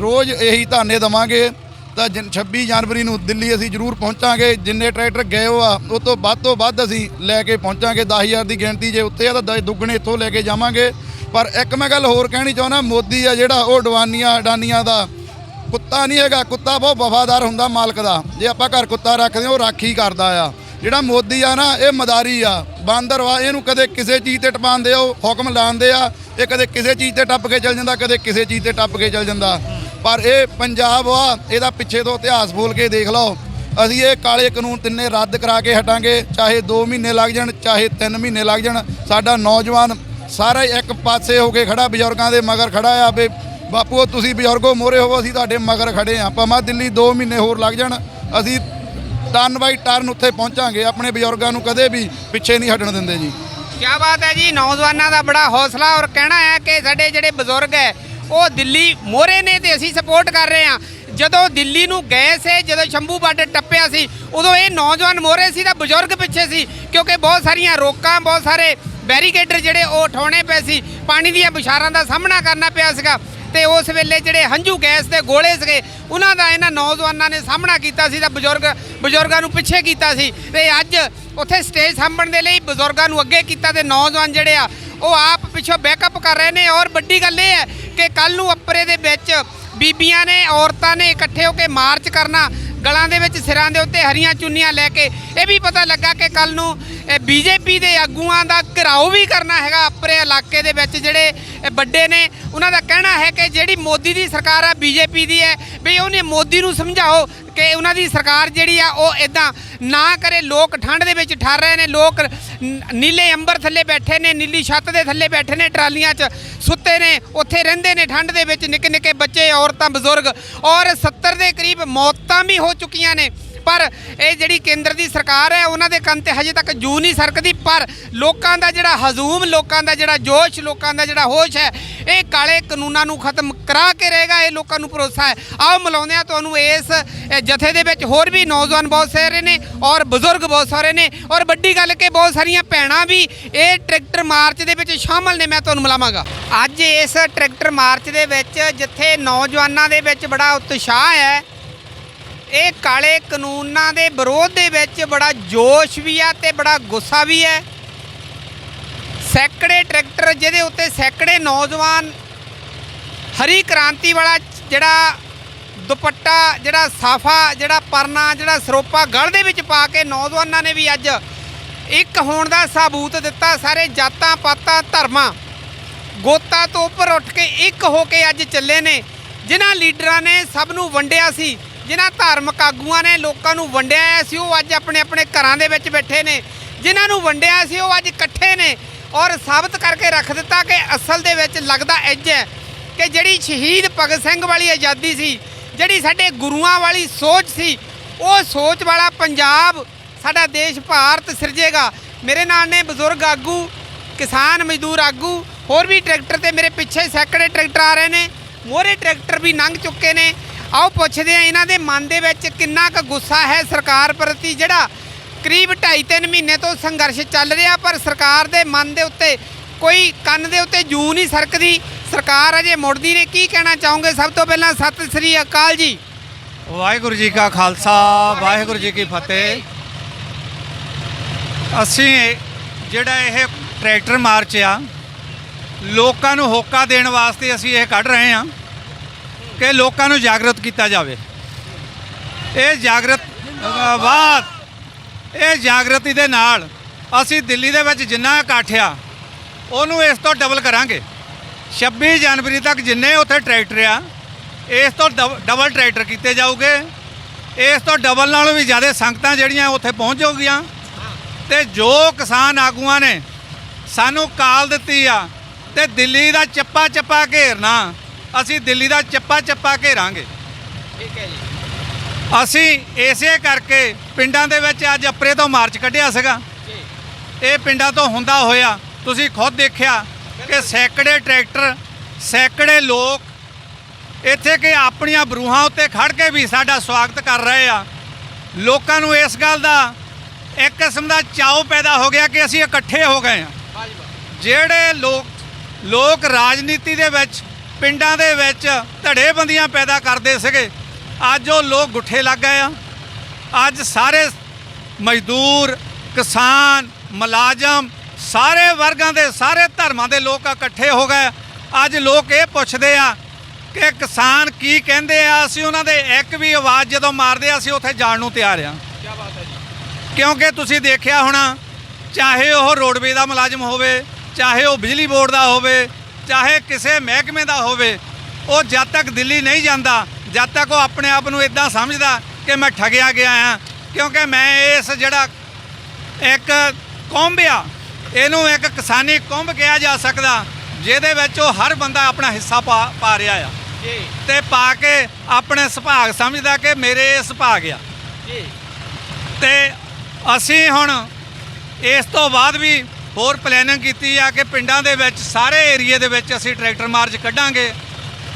ਰੋਜ਼ ਇਹੀ ਧਾਨੇ ਦਵਾਂਗੇ। ਤਾਂ ਜਨ- 26 ਜਨਵਰੀ ਨੂੰ ਦਿੱਲੀ ਅਸੀਂ ਜ਼ਰੂਰ ਪਹੁੰਚਾਂਗੇ। ਜਿੰਨੇ ਟਰੈਕਟਰ ਗਏ ਹੋ ਆ ਉਹ ਤੋਂ ਵੱਧ ਤੋਂ ਵੱਧ ਅਸੀਂ ਲੈ ਕੇ ਪਹੁੰਚਾਂਗੇ। 10000 ਦੀ ਗਿਣਤੀ ਜੇ ਉੱਤੇ ਆ, ਤਾਂ ਦ- ਦੁੱਗਣੇ ਇੱਥੋਂ ਲੈ ਕੇ ਜਾਵਾਂਗੇ। ਪਰ ਇੱਕ ਮੈਂ ਗੱਲ ਹੋਰ ਕਹਿਣੀ ਚਾਹੁੰਦਾ, ਮੋਦੀ ਆ ਜਿਹੜਾ, ਉਹ ਡਵਾਨੀਆਂ ਅਡਾਨੀਆਂ ਦਾ ਕੁੱਤਾ ਨਹੀਂ ਹੈਗਾ। ਕੁੱਤਾ ਬਹੁਤ ਵਫਾਦਾਰ ਹੁੰਦਾ ਮਾਲਕ ਦਾ। ਜੇ ਆਪਾਂ ਘਰ ਕੁੱਤਾ ਰੱਖਦੇ ਹਾਂ, ਉਹ ਰਾਖੀ ਕਰਦਾ ਆ। ਜਿਹੜਾ ਮੋਦੀ ਆ ਨਾ, ਇਹ ਮਦਾਰੀ ਆ। ਬਾਂਦਰ ਵਾ, ਇਹਨੂੰ ਕਦੇ ਕਿਸੇ ਚੀਜ਼ ਤੇ ਟਪਾਉਂਦੇ ਆ, ਉਹ ਹੁਕਮ ਲਾਉਂਦੇ ਆ। ਇਹ ਕਦੇ ਕਿਸੇ ਚੀਜ਼ ਤੇ ਟੱਪ ਕੇ ਚੱਲ ਜਾਂਦਾ, ਕਦੇ ਕਿਸੇ ਚੀਜ਼ ਤੇ ਟੱਪ ਕੇ ਚੱਲ ਜਾਂਦਾ। ਪਰ ਇਹ ਪੰਜਾਬ ਆ, ਇਹਦਾ ਪਿੱਛੇ ਤੋਂ ਇਤਿਹਾਸ ਬੋਲ ਕੇ ਦੇਖ ਲਓ। ਅਸੀਂ ਇਹ ਕਾਲੇ ਕਾਨੂੰਨ ਤਿੰਨੇ ਰੱਦ ਕਰਾ ਕੇ ਹਟਾਂਗੇ, ਚਾਹੇ 2 ਮਹੀਨੇ ਲੱਗ ਜਾਣ, ਚਾਹੇ 3 ਮਹੀਨੇ ਲੱਗ ਜਾਣ। ਸਾਡਾ ਨੌਜਵਾਨ ਸਾਰਾ ਇੱਕ ਪਾਸੇ ਹੋ ਕੇ ਖੜਾ ਬਜ਼ੁਰਗਾਂ ਦੇ ਮਗਰ ਖੜਾ ਆ ਬੇ ਬਾਪੂ, ਤੁਸੀਂ ਬਜ਼ੁਰਗੋ ਮੋਰੇ ਹੋਵੋ ਅਸੀਂ ਤੁਹਾਡੇ ਮਗਰ ਖੜੇ ਆ। ਭਾਵੇਂ ਦਿੱਲੀ 2 ਮਹੀਨੇ ਹੋਰ ਲੱਗ ਜਾਣ, ਅਸੀਂ ਟਰਨ ਬਾਈ ਟਰਨ ਉੱਥੇ ਪਹੁੰਚਾਂਗੇ, ਆਪਣੇ ਬਜ਼ੁਰਗਾਂ ਨੂੰ ਕਦੇ ਵੀ ਪਿੱਛੇ ਨਹੀਂ ਹਟਣ ਦਿੰਦੇ ਜੀ। ਕੀ ਬਾਤ ਹੈ ਜੀ, ਨੌਜਵਾਨਾਂ ਦਾ ਬੜਾ ਹੌਸਲਾ ਔਰ ਕਹਿਣਾ ਹੈ ਕਿ ਸਾਡੇ ਜਿਹੜੇ ਬਜ਼ੁਰਗ ਹੈ ਉਹ ਦਿੱਲੀ ਮੋਰੇ ਨੇ ਤੇ ਅਸੀਂ ਸਪੋਰਟ ਕਰ ਰਹੇ ਹਾਂ। ਜਦੋਂ ਦਿੱਲੀ ਨੂੰ ਗਏ ਸੀ, ਜਦੋਂ ਸ਼ੰਭੂ ਬਾਰਡਰ ਟੱਪਿਆ ਸੀ, ਉਦੋਂ ਇਹ ਨੌਜਵਾਨ ਮੋਰੇ ਸੀ ਤਾਂ ਬਜ਼ੁਰਗ ਪਿੱਛੇ ਸੀ, ਕਿਉਂਕਿ ਬਹੁਤ ਸਾਰੀਆਂ ਰੋਕਾਂ, ਬਹੁਤ ਸਾਰੇ ਬੈਰੀਕੇਡਰ ਜਿਹੜੇ ਉਹ ਉਠਾਉਣੇ ਪਏ ਸੀ। ਪਾਣੀ ਦੀਆਂ ਬੁਸ਼ਾਰਾਂ ਦਾ ਸਾਹਮਣਾ ਕਰਨਾ ਪਿਆ ਸੀਗਾ ਤੇ ਉਸ ਵੇਲੇ ਜਿਹੜੇ ਹੰਝੂ ਗੈਸ ਦੇ ਗੋਲੇ ਸੀਗੇ, ਉਹਨਾਂ ਦਾ ਇਹਨਾਂ ਨੌਜਵਾਨਾਂ ਨੇ ਸਾਹਮਣਾ ਕੀਤਾ ਸੀ ਤਾਂ ਬਜ਼ੁਰਗ, ਬਜ਼ੁਰਗਾਂ ਨੂੰ ਪਿੱਛੇ ਕੀਤਾ ਸੀ। ਤੇ ਅੱਜ ਉੱਥੇ ਸਟੇਜ ਸਾਂਭਣ ਦੇ ਲਈ ਬਜ਼ੁਰਗਾਂ ਨੂੰ ਅੱਗੇ ਕੀਤਾ ਤੇ ਨੌਜਵਾਨ ਜਿਹੜੇ ਆ ਉਹ ਆਪ ਪਿੱਛੋਂ ਬੈਕਅਪ ਕਰ ਰਹੇ ਨੇ ਔਰ ਵੱਡੀ ਗੱਲ ਇਹ ਹੈ ਕਿ ਕੱਲ ਨੂੰ ਅੱਪਰੇ ਦੇ ਵਿੱਚ ਬੀਬੀਆਂ ਨੇ ਔਰਤਾਂ ਨੇ ਇਕੱਠੇ ਹੋ ਕੇ ਮਾਰਚ ਕਰਨਾ ਗਲਾਂ ਦੇ ਵਿੱਚ ਸਿਰਾਂ ਦੇ ਉੱਤੇ ਹਰੀਆਂ ਚੁੰਨੀਆਂ ਲੈ ਕੇ ਇਹ ਵੀ ਪਤਾ ਲੱਗਾ ਕਿ ਕੱਲ ਨੂੰ ਬੀਜੇਪੀ ਦੇ ਆਗੂਆਂ ਦਾ ਘਿਰਾਓ ਵੀ ਕਰਨਾ ਹੈਗਾ ਆਪਣੇ ਇਲਾਕੇ ਦੇ ਵਿੱਚ ਜਿਹੜੇ ਵੱਡੇ ਨੇ, ਉਹਨਾਂ ਦਾ ਕਹਿਣਾ ਹੈ ਕਿ ਜਿਹੜੀ ਮੋਦੀ ਦੀ ਸਰਕਾਰ ਆ, ਬੀਜੇਪੀ ਦੀ ਹੈ, ਵੀ ਉਹਨੇ ਮੋਦੀ ਨੂੰ ਸਮਝਾਓ ਕਿ ਉਹਨਾਂ ਦੀ ਸਰਕਾਰ ਜਿਹੜੀ ਆ, ਉਹ ਇਦਾਂ ਨਾ ਕਰੇ। ਲੋਕ ਠੰਡ ਦੇ ਵਿੱਚ ਠਰ ਰਹੇ ਨੇ, ਲੋਕ ਨੀਲੇ ਅੰਬਰ ਥੱਲੇ ਬੈਠੇ ਨੇ, ਨੀਲੀ ਛੱਤ ਦੇ ਥੱਲੇ ਬੈਠੇ ਨੇ, ਟਰਾਲੀਆਂ 'ਚ ਸੁੱਤੇ ਨੇ, ਉੱਥੇ ਰਹਿੰਦੇ ਨੇ, ਠੰਡ ਦੇ ਵਿੱਚ ਨਿੱਕੇ ਨਿੱਕੇ ਬੱਚੇ, ਔਰਤਾਂ, ਬਜ਼ੁਰਗ ਔਰ 70 ਦੇ ਕਰੀਬ ਮੌਤਾਂ ਵੀ ਹੋ ਚੁੱਕੀਆਂ ਨੇ। ਪਰ ਇਹ ਜਿਹੜੀ ਕੇਂਦਰ ਦੀ ਸਰਕਾਰ ਹੈ, ਉਹਨਾਂ ਦੇ ਕੰਨ ਤੇ ਹਜੇ ਤੱਕ ਜੂ ਨਹੀਂ ਸਰਕਦੀ। ਪਰ ਲੋਕਾਂ ਦਾ ਜਿਹੜਾ ਹਜ਼ੂਮ, ਲੋਕਾਂ ਦਾ ਜਿਹੜਾ ਜੋਸ਼, ਲੋਕਾਂ ਦਾ ਜਿਹੜਾ ਹੋਸ਼ ਹੈ, ਇਹ ਕਾਲੇ ਕਾਨੂੰਨਾਂ ਨੂੰ ਖਤਮ ਕਰਾ ਕੇ ਰਹੇਗਾ। ਇਹ ਲੋਕਾਂ ਨੂੰ ਭਰੋਸਾ ਹੈ। ਆਓ ਮਿਲਾਉਂਦੇ ਆ ਤੁਹਾਨੂੰ ਇਸ ਜਥੇ ਦੇ ਵਿੱਚ ਹੋਰ ਵੀ ਨੌਜਵਾਨ ਬਹੁਤ ਸਾਰੇ ਨੇ ਔਰ ਬਜ਼ੁਰਗ ਬਹੁਤ ਸਾਰੇ ਨੇ। ਔਰ ਵੱਡੀ ਗੱਲ ਕਿ ਬਹੁਤ ਸਾਰੀਆਂ ਭੈਣਾਂ ਵੀ ਇਹ ਟਰੈਕਟਰ ਮਾਰਚ ਦੇ ਵਿੱਚ ਸ਼ਾਮਲ ਨੇ। ਮੈਂ ਤੁਹਾਨੂੰ ਮਿਲਾਵਾਂਗਾ। ਅੱਜ ਇਸ ਟਰੈਕਟਰ ਮਾਰਚ ਦੇ ਵਿੱਚ ਜਿੱਥੇ ਨੌਜਵਾਨਾਂ ਦੇ ਵਿੱਚ ਬੜਾ ਉਤਸ਼ਾਹ ਹੈ ਇਹ ਕਾਲੇ ਕਾਨੂੰਨਾਂ ਦੇ ਵਿਰੋਧ ਦੇ ਵਿੱਚ ਬੜਾ ਜੋਸ਼ ਵੀ ਆ ਤੇ ਬੜਾ ਗੁੱਸਾ ਵੀ ਹੈ। ਸੈਂਕੜੇ ਟਰੈਕਟਰ ਜਿਹਦੇ ਉੱਤੇ ਸੈਂਕੜੇ ਨੌਜਵਾਨ ਹਰੀ ਕ੍ਰਾਂਤੀ ਵਾਲਾ ਜਿਹੜਾ ਦੁਪੱਟਾ, ਜਿਹੜਾ ਸਾਫਾ, ਜਿਹੜਾ ਪਰਨਾ, ਜਿਹੜਾ ਸਰੋਪਾ ਗਲ ਦੇ ਵਿੱਚ ਪਾ ਕੇ ਨੌਜਵਾਨਾਂ ਨੇ ਵੀ ਅੱਜ ਇੱਕ ਹੋਣ ਦਾ ਸਾਬੂਤ ਦਿੱਤਾ। ਸਾਰੇ ਜਾਤਾਂ ਪਾਤਾਂ ਧਰਮਾਂ ਗੋਤਾ ਤੋਂ ਉੱਪਰ ਉੱਠ ਕੇ ਇੱਕ ਹੋ ਕੇ ਅੱਜ ਚੱਲੇ ਨੇ, ਜਿਨ੍ਹਾਂ ਲੀਡਰਾਂ ਨੇ ਸਭ ਨੂੰ ਵੰਡਿਆ ਸੀ। ਜਿਨ੍ਹਾਂ ਧਾਰਮਿਕ ਆਗੂਆਂ ਨੇ ਲੋਕਾਂ ਨੂੰ ਵੰਡਿਆ ਹੋਇਆ ਸੀ, ਉਹ ਅੱਜ ਆਪਣੇ ਆਪਣੇ ਘਰਾਂ ਦੇ ਵਿੱਚ ਬੈਠੇ ਨੇ। ਜਿਨ੍ਹਾਂ ਨੂੰ ਵੰਡਿਆ ਸੀ, ਉਹ ਅੱਜ ਇਕੱਠੇ ਨੇ ਔਰ ਸਾਬਤ ਕਰਕੇ ਰੱਖ ਦਿੱਤਾ ਕਿ ਅਸਲ ਦੇ ਵਿੱਚ ਲੱਗਦਾ ਇੰਝ ਹੈ ਕਿ ਜਿਹੜੀ ਸ਼ਹੀਦ ਭਗਤ ਸਿੰਘ ਵਾਲੀ ਆਜ਼ਾਦੀ ਸੀ, ਜਿਹੜੀ ਸਾਡੇ ਗੁਰੂਆਂ ਵਾਲੀ ਸੋਚ ਸੀ, ਉਹ ਸੋਚ ਵਾਲਾ ਪੰਜਾਬ ਸਾਡਾ ਦੇਸ਼ ਭਾਰਤ ਸਿਰਜੇਗਾ। ਮੇਰੇ ਨਾਲ ਨੇ ਬਜ਼ੁਰਗ ਆਗੂ, ਕਿਸਾਨ ਮਜ਼ਦੂਰ ਆਗੂ, ਹੋਰ ਵੀ ਟਰੈਕਟਰ ਤੇ ਮੇਰੇ ਪਿੱਛੇ ਸੈਂਕੜੇ ਟਰੈਕਟਰ ਆ ਰਹੇ ਨੇ। ਮੋਰੇ ਟਰੈਕਟਰ ਵੀ ਲੰਘ ਚੁੱਕੇ ਨੇ। ਆਓ ਪੁੱਛਦੇ ਆ ਇਹਨਾਂ ਦੇ ਮਨ ਦੇ ਵਿੱਚ ਕਿੰਨਾ ਕੁ ਗੁੱਸਾ ਹੈ ਸਰਕਾਰ ਪ੍ਰਤੀ, ਜਿਹੜਾ ਕਰੀਬ 2.5-3 ਮਹੀਨੇ ਤੋਂ ਸੰਘਰਸ਼ ਚੱਲ ਰਿਹਾ, ਪਰ ਸਰਕਾਰ ਦੇ ਮਨ ਦੇ ਉੱਤੇ ਕੋਈ ਕੰਨ ਦੇ ਉੱਤੇ ਜੂ ਨਹੀਂ ਸਰਕਦੀ। ਸਰਕਾਰ ਅਜੇ ਮੁੜਦੀ ਨੇ ਕੀ ਕਹਿਣਾ ਚਾਹੋਗੇ? ਸਭ ਤੋਂ ਪਹਿਲਾਂ ਸਤਿ ਸ੍ਰੀ ਅਕਾਲ ਜੀ। ਵਾਹਿਗੁਰੂ ਜੀ ਕਾ ਖਾਲਸਾ, ਵਾਹਿਗੁਰੂ ਜੀ ਕੀ ਫਤਿਹ। ਅਸੀਂ ਜਿਹੜਾ ਇਹ ਟਰੈਕਟਰ ਮਾਰਚ ਆ, ਲੋਕਾਂ ਨੂੰ ਹੋਕਾ ਦੇਣ ਵਾਸਤੇ ਅਸੀਂ ਇਹ ਕੱਢ ਰਹੇ ਹਾਂ ਕਿ ਲੋਕਾਂ ਨੂੰ ਜਾਗਰਤ ਕੀਤਾ ਜਾਵੇ। ਇਹ ਜਾਗਰਤ ਅ, ਇਹ ਜਾਗਰਤੀ ਦੇ ਨਾਲ ਅਸੀਂ ਦਿੱਲੀ ਦੇ ਵਿੱਚ ਜਿੰਨਾ ਇਕੱਠ ਆ ਉਹਨੂੰ ਇਸ ਤੋਂ ਡਬਲ ਕਰਾਂਗੇ। 26 ਜਨਵਰੀ ਤੱਕ ਜਿੰਨੇ ਉੱਥੇ ਟਰੈਕਟਰ ਆ ਇਸ ਤੋਂ ਡਬ- ਡਬਲ ਟਰੈਕਟਰ ਕੀਤੇ ਜਾਊਗੇ। ਇਸ ਤੋਂ ਡਬਲ ਨਾਲੋਂ ਵੀ ਜ਼ਿਆਦਾ ਸੰਗਤਾਂ ਜਿਹੜੀਆਂ ਉੱਥੇ ਪਹੁੰਚ ਜਾਊਗੀਆਂ। ਤੇ ਜੋ ਕਿਸਾਨ ਆਗੂਆਂ ਨੇ ਸਾਨੂੰ ਕਾਲ ਦਿੱਤੀ ਆ ਤੇ ਦਿੱਲੀ ਦਾ ਚੱਪਾ ਚੱਪਾ ਘੇਰਨਾ ਅਸੀਂ ਦਿੱਲੀ ਦਾ ਚੱਪਾ ਚੱਪਾ ਘੇਰਾਂਗੇ। ਠੀਕ ਹੈ ਜੀ। ਅਸੀਂ ਇਸੇ ਕਰਕੇ ਪਿੰਡਾਂ ਦੇ ਵਿੱਚ ਅੱਜ ਅਪਰੇ ਤੋਂ ਮਾਰਚ ਕੱਢਿਆ ਸੀਗਾ। ਇਹ ਪਿੰਡਾਂ ਤੋਂ ਹੁੰਦਾ ਹੋਇਆ ਤੁਸੀਂ ਖੁਦ ਦੇਖਿਆ ਕਿ ਸੈਂਕੜੇ ਟਰੈਕਟਰ ਸੈਂਕੜੇ ਲੋਕ ਇੱਥੇ ਕਿ ਆਪਣੀਆਂ ਬਰੂਹਾਂ ਉੱਤੇ ਖੜ ਕੇ ਵੀ ਸਾਡਾ ਸਵਾਗਤ ਕਰ ਰਹੇ ਆ। ਲੋਕਾਂ ਨੂੰ ਇਸ ਗੱਲ ਦਾ ਇੱਕ ਕਿਸਮ ਦਾ ਚਾਉ ਪੈਦਾ ਹੋ ਗਿਆ ਕਿ ਅਸੀਂ ਇਕੱਠੇ ਹੋ ਗਏ ਆ। ਜਿਹੜੇ ਲੋਕ ਲੋਕ ਰਾਜਨੀਤੀ ਦੇ ਵਿੱਚ ਪਿੰਡਾਂ ਦੇ ਵਿੱਚ ਧੜੇਬੰਦੀਆਂ ਪੈਦਾ ਕਰਦੇ ਸੀਗੇ। ਅੱਜ ਉਹ ਲੋਕ ਗੁੱਠੇ ਲੱਗ ਗਏ ਆ। ਅੱਜ ਸਾਰੇ ਮਜ਼ਦੂਰ ਕਿਸਾਨ ਮੁਲਾਜ਼ਮ ਸਾਰੇ ਵਰਗਾਂ ਦੇ ਸਾਰੇ ਧਰਮਾਂ ਦੇ ਲੋਕ ਇਕੱਠੇ ਹੋ ਗਏ। ਅੱਜ ਲੋਕ ਇਹ ਪੁੱਛਦੇ ਆ ਕਿ ਕਿਸਾਨ ਕੀ ਕਹਿੰਦੇ ਆ? ਅਸੀਂ ਉਹਨਾਂ ਦੇ ਇੱਕ ਵੀ ਆਵਾਜ਼ ਜਦੋਂ ਮਾਰਦੇ ਆ ਅਸੀਂ ਉੱਥੇ ਜਾਣ ਨੂੰ ਤਿਆਰ ਆ। ਕੀ ਬਾਤ ਹੈ ਜੀ। ਕਿਉਂਕਿ ਤੁਸੀਂ ਦੇਖਿਆ ਹੋਣਾ ਚਾਹੇ ਉਹ ਰੋਡਵੇ ਦਾ ਮੁਲਾਜ਼ਮ ਹੋਵੇ ਚਾਹੇ ਉਹ ਬਿਜਲੀ ਬੋਰਡ ਦਾ ਹੋਵੇ ਚਾਹੇ ਕਿਸੇ ਮਹਿਕਮੇ ਦਾ ਹੋਵੇ ਉਹ ਜਦ ਤੱਕ ਦਿੱਲੀ ਨਹੀਂ ਜਾਂਦਾ ਜਦ ਤੱਕ ਉਹ ਆਪਣੇ ਆਪ ਨੂੰ ਇਦਾਂ ਸਮਝਦਾ ਕਿ ਮੈਂ ਠਗਿਆ ਗਿਆ ਆ ਕਿਉਂਕਿ ਮੈਂ ਇਸ ਜਿਹੜਾ ਇੱਕ ਕੁੰਭ ਆ ਇਹਨੂੰ ਇੱਕ ਕਿਸਾਨੀ ਕੁੰਭ ਕਿਹਾ ਜਾ ਸਕਦਾ ਜਿਹਦੇ ਵਿੱਚ ਉਹ ਹਰ ਬੰਦਾ ਆਪਣਾ ਹਿੱਸਾ ਪਾ ਪਾ ਰਿਹਾ ਆ। ਜੀ। ਤੇ ਪਾ ਕੇ ਆਪਣੇ ਸੁਭਾਗ ਸਮਝਦਾ ਕਿ ਮੇਰੇ ਇਹ ਸੁਭਾਗ ਆ। ਜੀ। ਤੇ ਅਸੀਂ ਹੁਣ ਇਸ ਤੋਂ ਬਾਅਦ ਵੀ ਹੋਰ ਪਲੈਨਿੰਗ ਕੀਤੀ ਆ ਕਿ ਪਿੰਡਾਂ ਦੇ ਵਿੱਚ, ਸਾਰੇ ਏਰੀਏ ਦੇ ਵਿੱਚ ਅਸੀਂ ਟਰੈਕਟਰ ਮਾਰਚ ਕੱਢਾਂਗੇ,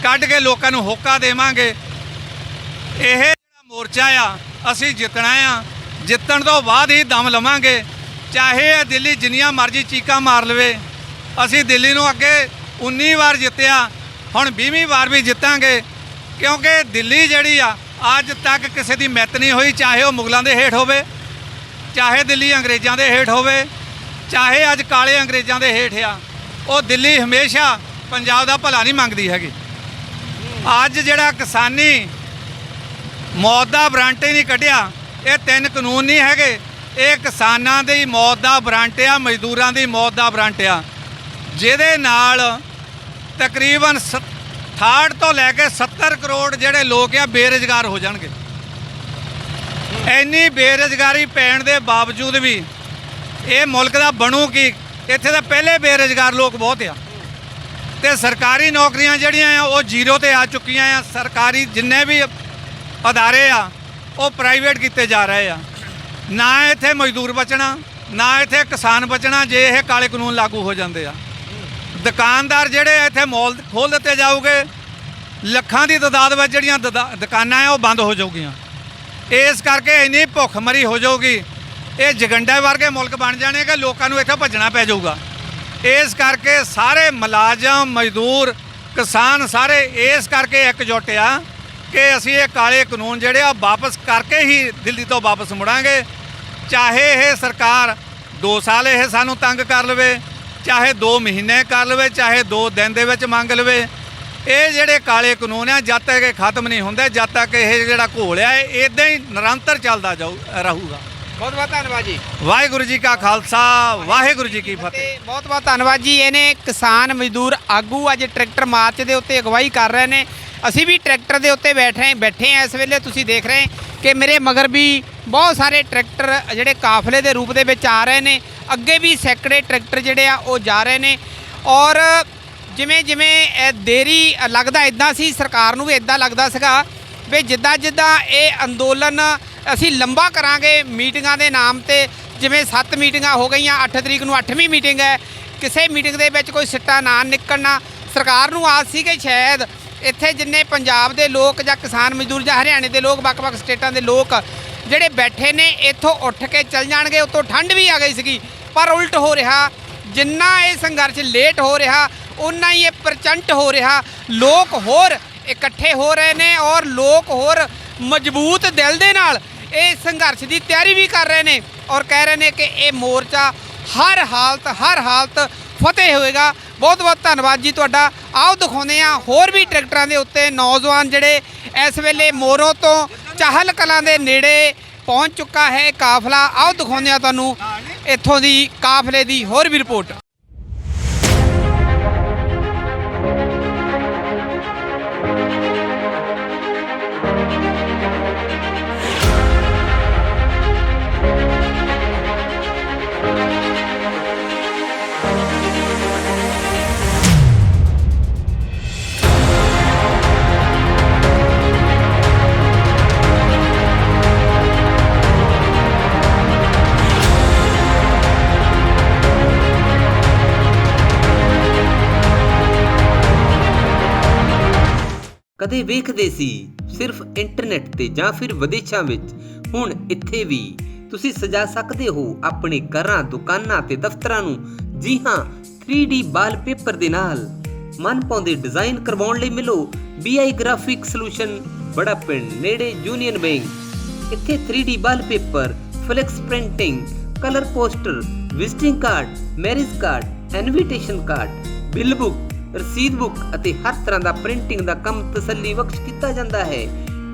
ਕੱਢ ਕੇ ਲੋਕਾਂ ਨੂੰ ਹੋਕਾ ਦੇਵਾਂਗੇ। ਇਹ ਜਿਹੜਾ ਮੋਰਚਾ ਆ, ਅਸੀਂ ਜਿੱਤਣਾ ਆ। ਜਿੱਤਣ ਤੋਂ ਬਾਅਦ ਹੀ ਦਮ ਲਵਾਂਗੇ। ਚਾਹੇ ਇਹ ਦਿੱਲੀ ਜਿੰਨੀਆਂ ਮਰਜ਼ੀ ਚੀਕਾਂ ਮਾਰ ਲਵੇ। ਅਸੀਂ ਦਿੱਲੀ ਨੂੰ ਅੱਗੇ 19 ਵਾਰ ਜਿੱਤਿਆ, ਹੁਣ 20ਵੀਂ ਵਾਰ ਵੀ ਜਿੱਤਾਂਗੇ। ਕਿਉਂਕਿ ਦਿੱਲੀ ਜਿਹੜੀ ਆ, ਅੱਜ ਤੱਕ ਕਿਸੇ ਦੀ ਮਿੱਤ ਨਹੀਂ ਹੋਈ, ਚਾਹੇ ਉਹ ਮੁਗਲਾਂ ਦੇ ਹੇਠ ਹੋਵੇ, ਚਾਹੇ ਦਿੱਲੀ ਅੰਗਰੇਜ਼ਾਂ ਦੇ ਹੇਠ ਹੋਵੇ। ਚਾਹੇ ਅੱਜ ਕਾਲੇ ਅੰਗਰੇਜ਼ਾਂ ਦੇ ਹੇਠ ਆ, ਉਹ ਦਿੱਲੀ ਹਮੇਸ਼ਾ ਪੰਜਾਬ ਦਾ ਭਲਾ ਨਹੀਂ ਮੰਗਦੀ ਹੈਗੀ। ਅੱਜ ਜਿਹੜਾ ਕਿਸਾਨੀ ਮੌਤ ਦਾ ਵਾਰੰਟ ਹੀ ਨਹੀਂ ਕੱਢਿਆ, ਇਹ ਤਿੰਨ ਕਾਨੂੰਨ ਨਹੀਂ ਹੈਗੇ, ਇਹ ਕਿਸਾਨਾਂ ਦੀ ਮੌਤ ਦਾ ਵਾਰੰਟ ਆ, ਮਜ਼ਦੂਰਾਂ ਦੀ ਮੌਤ ਦਾ ਵਾਰੰਟ ਆ। ਜਿਹਦੇ ਨਾਲ ਤਕਰੀਬਨ 68 ਤੋਂ ਲੈ ਕੇ 70 ਕਰੋੜ ਜਿਹੜੇ ਲੋਕ ਆ, ਬੇਰੁਜ਼ਗਾਰ ਹੋ ਜਾਣਗੇ। ਇੰਨੀ ਬੇਰੁਜ਼ਗਾਰੀ ਪੈਣ ਦੇ ਬਾਵਜੂਦ ਵੀ ਇਹ ਮੁਲਕ ਦਾ ਬਣੂ ਕੀ? ਇੱਥੇ ਤਾਂ ਪਹਿਲੇ ਬੇਰੁਜ਼ਗਾਰ ਲੋਕ ਬਹੁਤ ਆ। ਤੇ ਸਰਕਾਰੀ ਨੌਕਰੀਆਂ ਜਿਹੜੀਆਂ ਆ, ਉਹ ਜ਼ੀਰੋ ਤੇ ਆ ਚੁੱਕੀਆਂ ਆ। ਸਰਕਾਰੀ ਜਿੰਨੇ ਵੀ ਅਦਾਰੇ ਆ, ਉਹ ਪ੍ਰਾਈਵੇਟ ਕੀਤੇ ਜਾ ਰਹੇ ਆ। ਨਾ ਇੱਥੇ ਮਜ਼ਦੂਰ ਬਚਣਾ, ਨਾ ਇੱਥੇ ਕਿਸਾਨ ਬਚਣਾ, ਜੇ ਇਹ ਕਾਲੇ ਕਾਨੂੰਨ ਲਾਗੂ ਹੋ ਜਾਂਦੇ ਆ। ਦੁਕਾਨਦਾਰ ਜਿਹੜੇ ਇੱਥੇ ਮੌਲ ਖੋਲ ਦਿੱਤੇ ਜਾਊਗੇ। ਲੱਖਾਂ ਦੀ ਤਦਾਦ ਵਿੱਚ ਜਿਹੜੀਆਂ ਦਦਾ- ਦੁਕਾਨਾਂ ਆ, ਉਹ ਬੰਦ ਹੋ ਜਾਊਗੀਆਂ। ਇਸ ਕਰਕੇ ਇੰਨੀ ਭੁੱਖਮਰੀ ਹੋ ਜਾਊਗੀ। ਇਹ ਜਗੰਡਾ ਵਰਗੇ ਮੁਲਕ ਬਣ ਜਾਣੇ ਕਿ ਲੋਕਾਂ ਨੂੰ ਇੱਥੇ ਭੱਜਣਾ ਪੈ ਜਾਊਗਾ। ਇਸ ਕਰਕੇ ਸਾਰੇ ਮੁਲਾਜ਼ਮ, ਮਜ਼ਦੂਰ, ਕਿਸਾਨ ਸਾਰੇ ਇਸ ਕਰਕੇ ਇਕਜੁੱਟ ਆ ਕਿ ਅਸੀਂ ਇਹ ਕਾਲੇ ਕਾਨੂੰਨ ਜਿਹੜੇ ਆ ਵਾਪਸ ਕਰਕੇ ਹੀ ਦਿੱਲੀ ਤੋਂ ਵਾਪਸ ਮੁੜਾਂਗੇ। ਚਾਹੇ ਇਹ ਸਰਕਾਰ 2 ਸਾਲ ਇਹ ਸਾਨੂੰ ਤੰਗ ਕਰ ਲਵੇ, ਚਾਹੇ 2 ਮਹੀਨੇ ਕਰ ਲਵੇ, ਚਾਹੇ 2 ਦਿਨ ਦੇ ਵਿੱਚ ਮੰਗ ਲਵੇ, ਇਹ ਜਿਹੜੇ ਕਾਲੇ ਕਾਨੂੰਨ ਆ, ਜਦ ਤੱਕ ਇਹ ਖਤਮ ਨਹੀਂ ਹੁੰਦੇ, ਜਦ ਤੱਕ ਇਹ ਜਿਹੜਾ ਘੋਲ ਆ, ਇਹ ਇਦਾਂ ਹੀ ਨਿਰੰਤਰ ਚੱਲਦਾ ਜਾਊ, ਰਹੂਗਾ। ਬਹੁਤ ਬਹੁਤ ਧੰਨਵਾਦ ਜੀ। ਵਾਹਿਗੁਰੂ ਜੀ ਕਾ ਖਾਲਸਾ ਵਾਹਿਗੁਰੂ ਜੀ ਕੀ ਫਤਿਹ। ਬਹੁਤ ਬਹੁਤ ਧੰਨਵਾਦ ਜੀ। ਇਹਨੇ ਕਿਸਾਨ ਮਜ਼ਦੂਰ ਆਗੂ ਅੱਜ ਟਰੈਕਟਰ ਮਾਰਚ ਦੇ ਉੱਤੇ ਅਗਵਾਈ ਕਰ ਰਹੇ ਨੇ। ਅਸੀਂ ਵੀ ਟਰੈਕਟਰ ਦੇ ਉੱਤੇ ਬੈਠੇ ਬੈਠੇ ਆ ਇਸ ਵੇਲੇ। ਤੁਸੀਂ ਦੇਖ ਰਹੇ ਕਿ ਮੇਰੇ ਮਗਰ ਵੀ ਬਹੁਤ ਸਾਰੇ ਟਰੈਕਟਰ ਜਿਹੜੇ ਕਾਫਲੇ ਦੇ ਰੂਪ ਦੇ ਵਿੱਚ ਆ ਰਹੇ ਨੇ। ਅੱਗੇ ਵੀ ਸੈਂਕੜੇ ਟਰੈਕਟਰ ਜਿਹੜੇ ਆ ਉਹ ਜਾ ਰਹੇ ਨੇ। ਔਰ ਜਿਵੇਂ ਜਿਵੇਂ ਇਹ ਦੇਰੀ ਲੱਗਦਾ ਇਦਾਂ ਸੀ ਸਰਕਾਰ ਨੂੰ ਵੀ ਇਦਾਂ ਲੱਗਦਾ ਸੀਗਾ ਵੀ ਜਿੱਦਾਂ ਜਿੱਦਾਂ ਇਹ ਅੰਦੋਲਨ ਅਸੀਂ ਲੰਬਾ ਕਰਾਂਗੇ ਮੀਟਿੰਗਾਂ ਦੇ ਨਾਮ ਤੇ, ਜਿਵੇਂ 7 ਮੀਟਿੰਗਾਂ ਹੋ ਗਈਆਂ 8 ਤਰੀਕ ਨੂੰ 8ਵੀਂ ਮੀਟਿੰਗ ਹੈ, ਕਿਸੇ ਮੀਟਿੰਗ ਦੇ ਵਿੱਚ ਕੋਈ ਸਿੱਟਾ ਨਾ ਨਿਕਲਣਾ। ਸਰਕਾਰ ਨੂੰ ਆਸ ਸੀ ਕਿ ਸ਼ਾਇਦ ਇੱਥੇ ਜਿੰਨੇ ਪੰਜਾਬ ਦੇ ਲੋਕ ਜਾਂ ਕਿਸਾਨ ਮਜ਼ਦੂਰ ਜਾਂ ਹਰਿਆਣੇ ਦੇ ਲੋਕ, ਵੱਖ-ਵੱਖ ਸਟੇਟਾਂ ਦੇ ਲੋਕ ਜਿਹੜੇ ਬੈਠੇ ਨੇ, ਇੱਥੋਂ ਉੱਠ ਕੇ ਚੱਲ ਜਾਣਗੇ। ਉੱਤੋਂ ਠੰਡ ਵੀ ਆ ਗਈ ਸੀਗੀ, ਪਰ ਉਲਟ ਹੋ ਰਿਹਾ। ਜਿੰਨਾ ਇਹ ਸੰਘਰਸ਼ ਲੇਟ ਹੋ ਰਿਹਾ ਉਨਾ ਹੀ ਇਹ ਪ੍ਰਚੰਟ ਹੋ ਰਿਹਾ। ਲੋਕ ਹੋਰ ਇਕੱਠੇ ਹੋ ਰਹੇ ਨੇ ਔਰ ਲੋਕ ਹੋਰ ਮਜ਼ਬੂਤ ਦਿਲ ਦੇ ਨਾਲ ਇਹ ਸੰਘਰਸ਼ ਦੀ ਤਿਆਰੀ ਵੀ ਕਰ ਰਹੇ ਨੇ ਔਰ ਕਹਿ ਰਹੇ ਨੇ ਕਿ ਇਹ ਮੋਰਚਾ ਹਰ ਹਾਲਤ ਹਰ ਹਾਲਤ ਫਤਿਹ ਹੋਏਗਾ। ਬਹੁਤ ਬਹੁਤ ਧੰਨਵਾਦ ਜੀ ਤੁਹਾਡਾ। ਆਓ ਦਿਖਾਉਂਦੇ ਆ ਹੋਰ ਵੀ ਟਰੈਕਟਰਾਂ ਦੇ ਉੱਤੇ ਨੌਜਵਾਨ ਜਿਹੜੇ ਇਸ ਵੇਲੇ ਮੋਰੋਂ ਤੋਂ ਚਾਹਲ ਕਲਾਂ ਦੇ ਨੇੜੇ ਪਹੁੰਚ ਚੁੱਕਾ ਹੈ ਕਾਫਲਾ। ਆਓ ਦਿਖਾਉਂਦੇ ਆ ਤੁਹਾਨੂੰ ਇੱਥੋਂ ਦੀ ਕਾਫਲੇ ਦੀ ਹੋਰ ਵੀ ਰਿਪੋਰਟ। ਕਦੇ ਵੇਖਦੇ ਸੀ, ਸਿਰਫ ਇੰਟਰਨੈਟ ਤੇ ਜਾਂ ਫਿਰ ਵਿਦੇਸ਼ਾਂ ਵਿੱਚ। ਹੁਣ ਇੱਥੇ ਵੀ ਤੁਸੀਂ ਸਜਾ ਸਕਦੇ ਹੋ ਆਪਣੇ ਘਰਾਂ, ਦੁਕਾਨਾਂ ਤੇ ਦਫ਼ਤਰਾਂ ਨੂੰ। ਜੀ ਹਾਂ 3D ਵਾਲਪੇਪਰ ਦੇ ਨਾਲ। ਮਨ ਪਾਉਂਦੇ ਡਿਜ਼ਾਈਨ ਕਰਵਾਉਣ ਲਈ ਮਿਲੋ। BI ਗ੍ਰਾਫਿਕ ਸੋਲੂਸ਼ਨ ਬੜਾ ਪਿੰਡ, ਨੇੜੇ ਯੂਨੀਅਨ ਬੈਂਕ ਇੱਥੇ 3D wallpaper flex printing colour poster visiting card marriage card invitation card bill book ਰਸੀਦ ਬੁੱਕ ਅਤੇ ਹਰ ਤਰ੍ਹਾਂ ਦਾ ਪ੍ਰਿੰਟਿੰਗ ਦਾ ਕੰਮ ਤਸੱਲੀ ਬਖਸ਼ ਕੀਤਾ ਜਾਂਦਾ ਹੈ।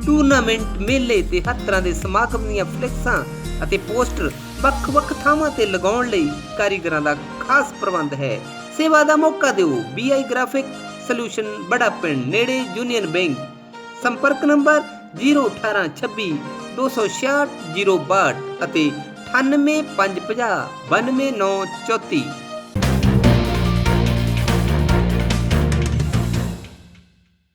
ਟੂਰਨਾਮੈਂਟ ਮੇਲੇ ਤੇ ਹਰ ਤਰ੍ਹਾਂ ਦੇ ਸਮਾਗਮ ਦੀਆਂ ਫਲੈਕਸਾਂ ਅਤੇ ਪੋਸਟਰ ਵੱਖ-ਵੱਖ ਥਾਵਾਂ ਤੇ ਲਗਾਉਣ ਲਈ ਕਾਰੀਗਰਾਂ ਦਾ ਖਾਸ ਪ੍ਰਬੰਧ ਹੈ। ਸੇਵਾ ਦਾ ਮੌਕਾ ਦਿਓ। BI ਗ੍ਰਾਫਿਕ ਸੋਲੂਸ਼ਨ ਬੜਾ ਪਿੰਡ, ਨੇੜੇ ਯੂਨੀਅਨ ਬੈਂਕ ਸੰਪਰਕ ਨੰਬਰ 01826 266 062 ਅਤੇ 98550 92934